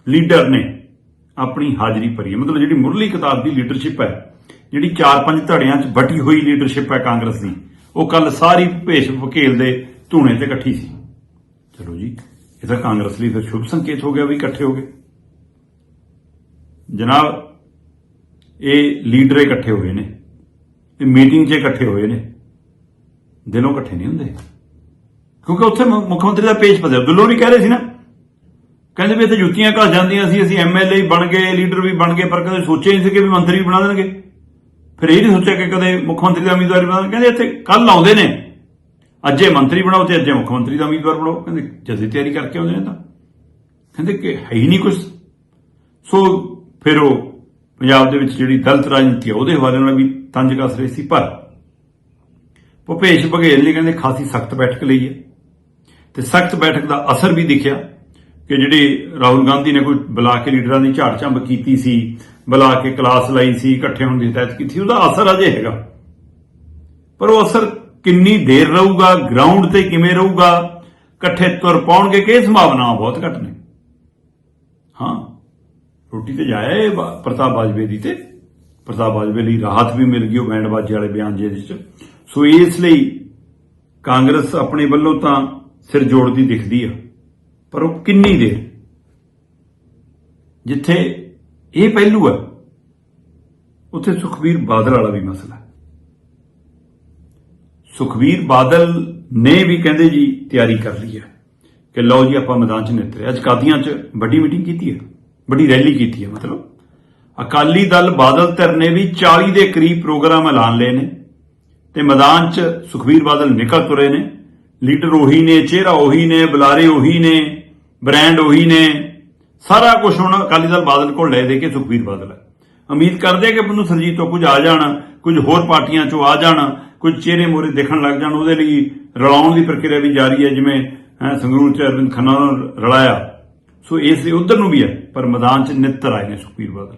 ਲੀਡਰ ਨੇ ਆਪਣੀ ਹਾਜ਼ਰੀ ਭਰੀ ਹੈ। ਮਤਲਬ ਜਿਹੜੀ ਮੁਰਲੀ ਕਿਤਾਬ ਦੀ ਲੀਡਰਸ਼ਿਪ ਹੈ, ਜਿਹੜੀ ਚਾਰ ਪੰਜ ਧੜਿਆਂ 'ਚ ਬਟੀ ਹੋਈ ਲੀਡਰਸ਼ਿਪ ਹੈ ਕਾਂਗਰਸ ਦੀ, ਉਹ ਕੱਲ ਸਾਰੀ ਭੇਸ਼ ਵਕੀਲ ਦੇ ਧੂਣੇ ਤੇ ਇਕੱਠੀ ਸੀ। ਚਲੋ ਜੀ, ਇਹ ਤਾਂ ਕਾਂਗਰਸ ਲਈ ਫਿਰ ਸ਼ੁਭ ਸੰਕੇਤ ਹੋ ਗਿਆ ਵੀ ਇਕੱਠੇ ਹੋ ਗਏ। ਜਨਾਬ, ਇਹ ਲੀਡਰ ਇਕੱਠੇ ਹੋਏ ਨੇ, ਇਹ ਮੀਟਿੰਗ 'ਚ ਇਕੱਠੇ ਹੋਏ ਨੇ। ਦਿਲੋਂ ਇਕੱਠੇ ਨਹੀਂ ਹੁੰਦੇ। ਕਿਉਂਕਿ ਉੱਥੇ ਮੁ- ਮੁੱਖ ਮੰਤਰੀ ਦਾ ਪੇਜ ਫਸਿਆ। ਦੁੱਲੋ ਵੀ ਕਹਿ ਰਹੇ ਸੀ ਨਾ। ਕਹਿੰਦੇ ਵੀ ਇੱਥੇ ਜੁੱਤੀਆਂ ਘਸ ਜਾਂਦੀਆਂ ਸੀ, ਅਸੀਂ ਐਮਐਲਏ ਬਣ ਗਏ, ਲੀਡਰ ਵੀ ਬਣ ਗਏ, ਪਰ ਕਦੇ ਸੋਚਿਆ ਨਹੀਂ ਸੀ ਕਿ ਵੀ ਮੰਤਰੀ ਵੀ ਬਣਾ ਦੇਣਗੇ। ਫਿਰ ਇਹ ਨਹੀਂ ਸੋਚਿਆ ਕਿ ਕਦੇ ਮੁੱਖ ਮੰਤਰੀ ਦਾ ਉਮੀਦਵਾਰ ਬਣਾ ਕਹਿੰਦੇ ਇੱਥੇ ਕੱਲ ਆਉਂਦੇ ਨੇ। ਅੱਜੇ ਮੰਤਰੀ ਬਣਾਓ ਤੇ ਅੱਜੇ ਮੁੱਖ ਮੰਤਰੀ ਦਾ ਉਮੀਦਵਾਰ ਬਣਾਓ। ਕਹਿੰਦੇ ਜਦੇ ਤਿਆਰੀ ਕਰਕੇ ਆਉਂਦੇ ਨੇ ਤਾਂ। ਕਹਿੰਦੇ ਕਿ ਹੈ ਹੀ ਨਹੀਂ ਕੁਝ ਸੋ ਫਿਰ ਉਹ ਪੰਜਾਬ ਦੇ ਵਿੱਚ ਜਿਹੜੀ ਦਲਤ ਰਾਜਨੀਤੀ ਹੈ ਉਹਦੇ ਹਵਾਲੇ ਨਾਲ ਵੀ ਤੰਜ ਕੱਸ ਰਹੀ ਸੀ। ਪਰ ਭੁਪੇਸ਼ ਬਘੇਲ ਨੇ ਕਹਿੰਦੇ ਖਾਸੀ ਸਖਤ ਬੈਠਕ ਲਈ ਹੈ। ਤੇ ਸਖਤ ਬੈਠਕ ਦਾ ਅਸਰ ਵੀ ਦਿਖਿਆ ਕਿ ਜਿਹੜੀ ਰਾਹੁਲ ਗਾਂਧੀ ਨੇ ਕੋਈ ਬੁਲਾ ਕੇ ਲੀਡਰਾਂ ਦੀ ਝਾੜ ਝੰਬ ਕੀਤੀ ਸੀ, ਬੁਲਾ ਕੇ ਕਲਾਸ ਲਾਈ ਸੀ, ਇਕੱਠੇ ਹੋਣ ਦੀ ਹਦਾਇਤ ਕੀਤੀ, ਉਹਦਾ ਅਸਰ ਅਜੇ ਹੈਗਾ। ਪਰ ਉਹ ਅਸਰ ਕਿੰਨੀ ਦੇਰ ਰਹੂਗਾ ਗਰਾਊਂਡ ਤੇ ਕਿਵੇਂ ਰਹੂਗਾ, ਇਕੱਠੇ ਤੁਰ ਪਾਉਣਗੇ, ਕਿ ਸੰਭਾਵਨਾਵਾਂ ਬਹੁਤ ਘੱਟ ਨੇ। ਹਾਂ, ਰੋਟੀ ਤੇ ਜਾਇਆ ਇਹ ਬ- ਪ੍ਰਤਾਪ ਬਾਜਵੇ ਦੀ ਤੇ। ਪ੍ਰਤਾਪ ਬਾਜਵੇ ਲਈ ਰਾਹਤ ਵੀ ਮਿਲ ਗਈ, ਉਹ ਬੈਂਡ ਬਾਜੇ ਵਾਲੇ ਬਿਆਨ ਜਿਹਦੇ ਚ। ਸੋ ਇਸ ਲਈ ਕਾਂਗਰਸ ਆਪਣੇ ਵੱਲੋਂ ਤਾਂ ਸਿਰ ਜੋੜਦੀ ਦਿਖਦੀ ਆ, ਪਰ ਉਹ ਕਿੰਨੀ ਦੇਰ? ਜਿੱਥੇ ਇਹ ਪਹਿਲੂ ਹੈ ਉੱਥੇ ਸੁਖਬੀਰ ਬਾਦਲ ਵਾਲਾ ਵੀ ਮਸਲਾ ਹੈ। ਸੁਖਬੀਰ ਬਾਦਲ ਨੇ ਵੀ ਕਹਿੰਦੇ ਜੀ, ਤਿਆਰੀ ਕਰ ਲਈ ਹੈ ਕਿ ਲਓ ਜੀ, ਆਪਾਂ ਮੈਦਾਨ 'ਚ ਨਿਤਰੇ ਅੱਜ ਕਾਦੀਆਂ 'ਚ ਵੱਡੀ ਮੀਟਿੰਗ ਕੀਤੀ ਹੈ ਵੱਡੀ ਰੈਲੀ ਕੀਤੀ ਹੈ ਮਤਲਬ ਅਕਾਲੀ ਦਲ ਬਾਦਲ ਧਿਰ ਨੇ ਵੀ 40 ਦੇ ਕਰੀਬ ਪ੍ਰੋਗਰਾਮ ਐਲਾਨ ਲਏ ਨੇ ਤੇ ਮੈਦਾਨ 'ਚ ਸੁਖਬੀਰ ਬਾਦਲ ਨਿਕਲ ਤੁਰੇ ਨੇ। ਲੀਡਰ ਉਹੀ ਨੇ, ਚਿਹਰਾ ਉਹੀ ਨੇ, ਬੁਲਾਰੇ ਉਹੀ ਨੇ, ਬ੍ਰਾਂਡ ਉਹੀ ਨੇ, ਸਾਰਾ ਕੁਝ ਹੁਣ ਅਕਾਲੀ ਦਲ ਬਾਦਲ ਕੋਲ ਲੈ ਦੇ ਕੇ ਸੁਖਬੀਰ ਬਾਦਲ ਹੈ। ਉਮੀਦ ਕਰਦੇ ਆ ਕਿ ਮੈਨੂੰ ਸਰਜੀਤ ਤੋਂ ਕੁਝ ਆ ਜਾਣ, ਕੁਝ ਹੋਰ ਪਾਰਟੀਆਂ 'ਚੋਂ ਆ ਜਾਣ, ਕੁਝ ਚਿਹਰੇ ਮੋਰੇ ਦੇਖਣ ਲੱਗ ਜਾਣ, ਉਹਦੇ ਲਈ ਰਲਾਉਣ ਦੀ ਪ੍ਰਕਿਰਿਆ ਵੀ ਜਾਰੀ ਹੈ, ਜਿਵੇਂ ਸੰਗਰੂਰ 'ਚ ਅਰਵਿੰਦ ਖੰਨਾ ਨੂੰ ਰਲਾਇਆ। ਸੋ ਇਸ ਲਈ ਉਧਰ ਨੂੰ ਵੀ ਹੈ, ਪਰ ਮੈਦਾਨ 'ਚ ਨਿੱਤਰ ਆਏ ਨੇ ਸੁਖਬੀਰ ਬਾਦਲ।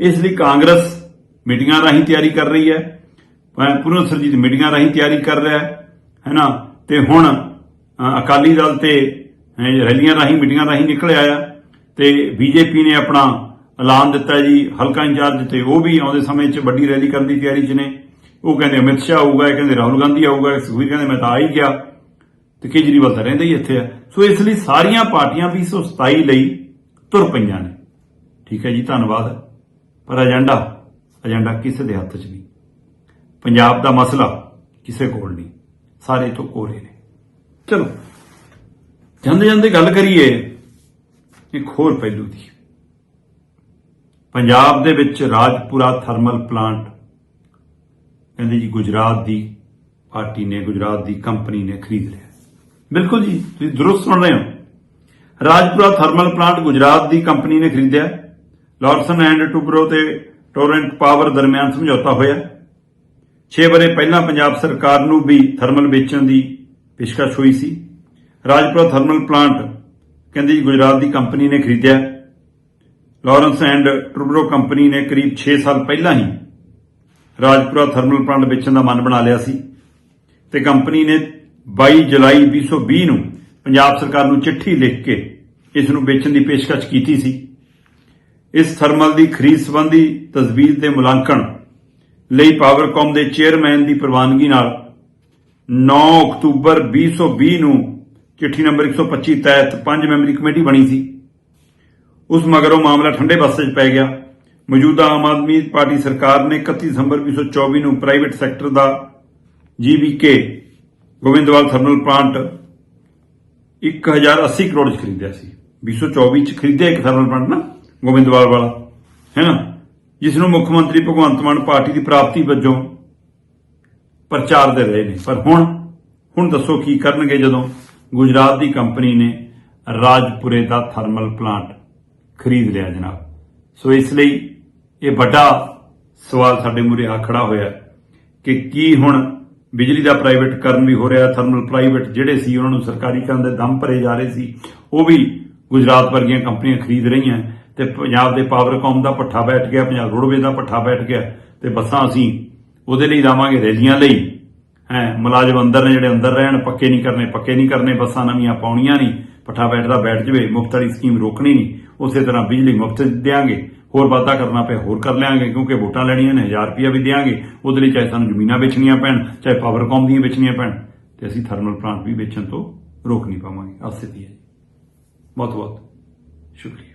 ਇਸ ਲਈ ਕਾਂਗਰਸ ਮੀਟਿੰਗਾਂ ਰਾਹੀਂ ਤਿਆਰੀ ਕਰ ਰਹੀ ਹੈ ਪੂਰਨ ਸਰਜੀਤ ਮੀਟਿੰਗਾਂ ਰਾਹੀਂ ਤਿਆਰੀ ਕਰ ਰਿਹਾ ਹੈ ਨਾ? ਤੇ ਹੁਣ ਅਕਾਲੀ ਦਲ ਤੇ ਰੈਲੀਆਂ ਰਾਹੀਂ, ਮੀਟਿੰਗਾਂ ਰਾਹੀਂ ਨਿਕਲ ਆਇਆ ਤੇ ਬੀਜੇਪੀ ਨੇ ਆਪਣਾ ਐਲਾਨ ਦਿੱਤਾ ਜੀ, ਹਲਕਾ ਇੰਚਾਰਜ ਤੇ ਉਹ ਵੀ ਆਉਂਦੇ ਸਮੇਂ 'ਚ ਵੱਡੀ ਰੈਲੀ ਕਰਨ ਦੀ ਤਿਆਰੀ 'ਚ ਨੇ। ਉਹ ਕਹਿੰਦੇ ਅਮਿਤ ਸ਼ਾਹ ਆਊਗਾ, ਇਹ ਕਹਿੰਦੇ ਰਾਹੁਲ ਗਾਂਧੀ ਆਊਗਾ, ਇਹ ਕਹਿੰਦੇ ਮੈਂ ਤਾਂ ਆ ਹੀ ਗਿਆ। ਤੇ ਕੇਜਰੀਵਾਲ ਤਾਂ ਰਹਿੰਦਾ ਹੀ ਇੱਥੇ ਆ। ਸੋ ਇਸ ਲਈ ਸਾਰੀਆਂ ਪਾਰਟੀਆਂ 227 ਲਈ ਤੁਰ ਪਈਆਂ ਨੇ। ਠੀਕ ਹੈ ਜੀ, ਧੰਨਵਾਦ। ਪਰ ਏਜੰਡਾ ਏਜੰਡਾ ਕਿਸੇ ਦੇ ਹੱਥ 'ਚ ਨਹੀਂ। ਪੰਜਾਬ ਦਾ ਮਸਲਾ ਕਿਸੇ ਕੋਲ ਨਹੀਂ। ਸਾਰੇ ਤੋਂ ਕੋਰੇ ਨੇ। ਚਲੋ, ਜਾਂਦੇ ਜਾਂਦੇ ਗੱਲ ਕਰੀਏ, ਇੱਕ ਹੋਰ ਪਹਿਲੂ ਦੀ। ਪੰਜਾਬ ਦੇ ਵਿੱਚ ਰਾਜਪੁਰਾ ਥਰਮਲ ਪਲਾਂਟ, ਕਹਿੰਦੇ ਜੀ ਗੁਜਰਾਤ ਦੀ ਪਾਰਟੀ ਨੇ, ਗੁਜਰਾਤ ਦੀ ਕੰਪਨੀ ਨੇ ਖਰੀਦ ਲਿਆ। ਬਿਲਕੁਲ ਜੀ, ਤੁਸੀਂ ਦਰੁਸਤ ਸੁਣ ਰਹੇ ਹੋ। ਰਾਜਪੁਰਾ ਥਰਮਲ ਪਲਾਂਟ ਗੁਜਰਾਤ ਦੀ ਕੰਪਨੀ ਨੇ ਖਰੀਦਿਆ। ਲਾਰਸਨ ਐਂਡ ਟੂਬਰੋ ਤੇ ਟੋਰੈਂਟ ਪਾਵਰ ਦਰਮਿਆਨ ਸਮਝੌਤਾ ਹੋਇਆ। 6 ਬਰੇ ਪਹਿਲਾਂ ਪੰਜਾਬ ਸਰਕਾਰ ਨੂੰ ਵੀ ਥਰਮਲ ਵੇਚਣ ਦੀ ਪੇਸ਼ਕਸ਼ ਹੋਈ ਸੀ। ਰਾਜਪੁਰਾ ਥਰਮਲ ਪਲਾਂਟ ਕਹਿੰਦੇ ਜੀ ਗੁਜਰਾਤ ਦੀ ਕੰਪਨੀ ਨੇ ਖਰੀਦਿਆ। ਲਾਰੈਂਸ ਐਂਡ ਟਰੂਬਰੋ ਕੰਪਨੀ ਨੇ ਕਰੀਬ 6 ਸਾਲ ਪਹਿਲਾਂ ਹੀ ਰਾਜਪੁਰਾ ਥਰਮਲ ਪਲਾਂਟ ਵੇਚਣ ਦਾ ਮਨ ਬਣਾ ਲਿਆ ਸੀ ਤੇ ਕੰਪਨੀ ਨੇ 22 ਜੁਲਾਈ 2020 ਨੂੰ ਪੰਜਾਬ ਸਰਕਾਰ ਨੂੰ ਚਿੱਠੀ ਲਿਖ ਕੇ ਇਸ ਨੂੰ ਵੇਚਣ ਦੀ ਪੇਸ਼ਕਸ਼ ਕੀਤੀ ਸੀ। ਇਸ ਥਰਮਲ ਦੀ ਖਰੀਦ ਸੰਬੰਧੀ ਤਜਵੀਜ਼ ਦੇ ਮੁਲਾਂਕਣ ਲਈ ਪਾਵਰਕਾਮ ਦੇ ਚੇਅਰਮੈਨ ਦੀ ਪ੍ਰਵਾਨਗੀ ਨਾਲ 9 ਅਕਤੂਬਰ 2020 ਨੂੰ ਚਿੱਠੀ ਨੰਬਰ 125 ਤਹਿਤ ਪੰਜ ਮੈਂਬਰੀ ਕਮੇਟੀ ਬਣੀ ਸੀ। ਉਸ ਮਗਰੋਂ ਮਾਮਲਾ ਠੰਡੇ ਬਸਤੇ 'ਚ ਪੈ ਗਿਆ। ਮੌਜੂਦਾ ਆਮ ਆਦਮੀ ਪਾਰਟੀ ਸਰਕਾਰ ਨੇ 31 ਦਸੰਬਰ 2024 ਨੂੰ ਪ੍ਰਾਈਵੇਟ ਸੈਕਟਰ ਦਾ GBK Gobindwal thermal plant 1080 crore 'ਚ ਖਰੀਦਿਆ ਸੀ। 2024 'ਚ ਖਰੀਦਿਆ ਇੱਕ ਥਰਮਲ ਪਲਾਂਟ ਨਾ, ਗੋਬਿੰਦਵਾਲ ਵਾਲਾ, ਹੈ ਨਾ? ਜਿਸ ਨੂੰ ਮੁੱਖ ਮੰਤਰੀ ਭਗਵੰਤ ਮਾਨ ਪਾਰਟੀ ਦੀ ਪ੍ਰਾਪਤੀ ਵਜੋਂ ਪ੍ਰਚਾਰ ਦੇ ਰਹੇ ਨੇ। ਪਰ ਹੁਣ ਹੁਣ ਦੱਸੋ ਕੀ ਕਰਨਗੇ ਜਦੋਂ ਗੁਜਰਾਤ ਦੀ ਕੰਪਨੀ ਨੇ ਰਾਜਪੁਰੇ ਦਾ ਥਰਮਲ ਪਲਾਂਟ ਖਰੀਦ ਲਿਆ ਜਨਾਬ? ਸੋ ਇਸ ਲਈ ਇਹ ਵੱਡਾ ਸਵਾਲ ਸਾਡੇ ਮੂਰੇ ਆ ਖੜਾ ਹੋਇਆ ਕਿ ਕੀ ਹੁਣ ਬਿਜਲੀ ਦਾ ਪ੍ਰਾਈਵੇਟ ਕਰਨ ਵੀ ਹੋ ਰਿਹਾ, ਥਰਮਲ ਪ੍ਰਾਈਵੇਟ ਜਿਹੜੇ ਸੀ, ਉਹਨਾਂ ਨੂੰ ਸਰਕਾਰੀ ਕਰਨ ਦੇ ਦਮ ਭਰੇ ਜਾ ਰਹੇ ਸੀ, ਉਹ ਵੀ ਗੁਜਰਾਤ ਵਰਗੀਆਂ ਕੰਪਨੀਆਂ ਖਰੀਦ ਰਹੀਆਂ। ਤੇ ਪੰਜਾਬ ਦੇ ਪਾਵਰਕਾਮ ਦਾ ਪੱਠਾ ਬੈਠ ਗਿਆ, ਪੰਜਾਬ ਰੋਡਵੇਜ਼ ਦਾ ਪੱਠਾ ਬੈਠ ਗਿਆ, ਤੇ ਬੱਸਾਂ ਅਸੀਂ ਉਹਦੇ ਲਈ ਲਾਵਾਂਗੇ ਰੈਲੀਆਂ ਲਈ। ਹੈ, ਮੁਲਾਜ਼ਮ ਅੰਦਰ ਨੇ ਜਿਹੜੇ ਅੰਦਰ ਰਹਿਣ, ਪੱਕੇ ਨਹੀਂ ਕਰਨੇ, ਪੱਕੇ ਨਹੀਂ ਕਰਨੇ, ਬੱਸਾਂ ਨਵੀਆਂ ਪਾਉਣੀਆਂ ਨਹੀਂ, ਪੱਠਾ ਬੈਠਦਾ ਬੈਠ ਜਵੇ, ਮੁਫਤ ਵਾਲੀ ਸਕੀਮ ਰੋਕਣੀ ਨਹੀਂ, ਉਸੇ ਤਰ੍ਹਾਂ ਬਿਜਲੀ ਮੁਫਤ ਦੇਾਂਗੇ ਹੋਰ ਵਾਧਾ ਕਰਨਾ ਪਿਆ, ਹੋਰ ਕਰ ਲਿਆਂਗੇ, ਕਿਉਂਕਿ ਵੋਟਾਂ ਲੈਣੀਆਂ ਨੇ 1000 ਰੁਪਇਆ ਵੀ ਦੇਾਂਗੇ ਉਹਦੇ ਲਈ ਚਾਹੇ ਸਾਨੂੰ ਜ਼ਮੀਨਾਂ ਵੇਚਣੀਆਂ ਪੈਣ, ਚਾਹੇ ਪਾਵਰਕਾਮ ਦੀਆਂ ਵੇਚਣੀਆਂ ਪੈਣ, ਤੇ ਅਸੀਂ ਥਰਮਲ ਪਲਾਂਟ ਵੀ ਵੇਚਣ ਤੋਂ ਰੋਕ ਨਹੀਂ ਪਾਵਾਂਗੇ। ਆਹ ਸਥਿਤੀ ਹੈ ਜੀ। ਬਹੁਤ ਬਹੁਤ ਸ਼ੁਕਰੀਆ।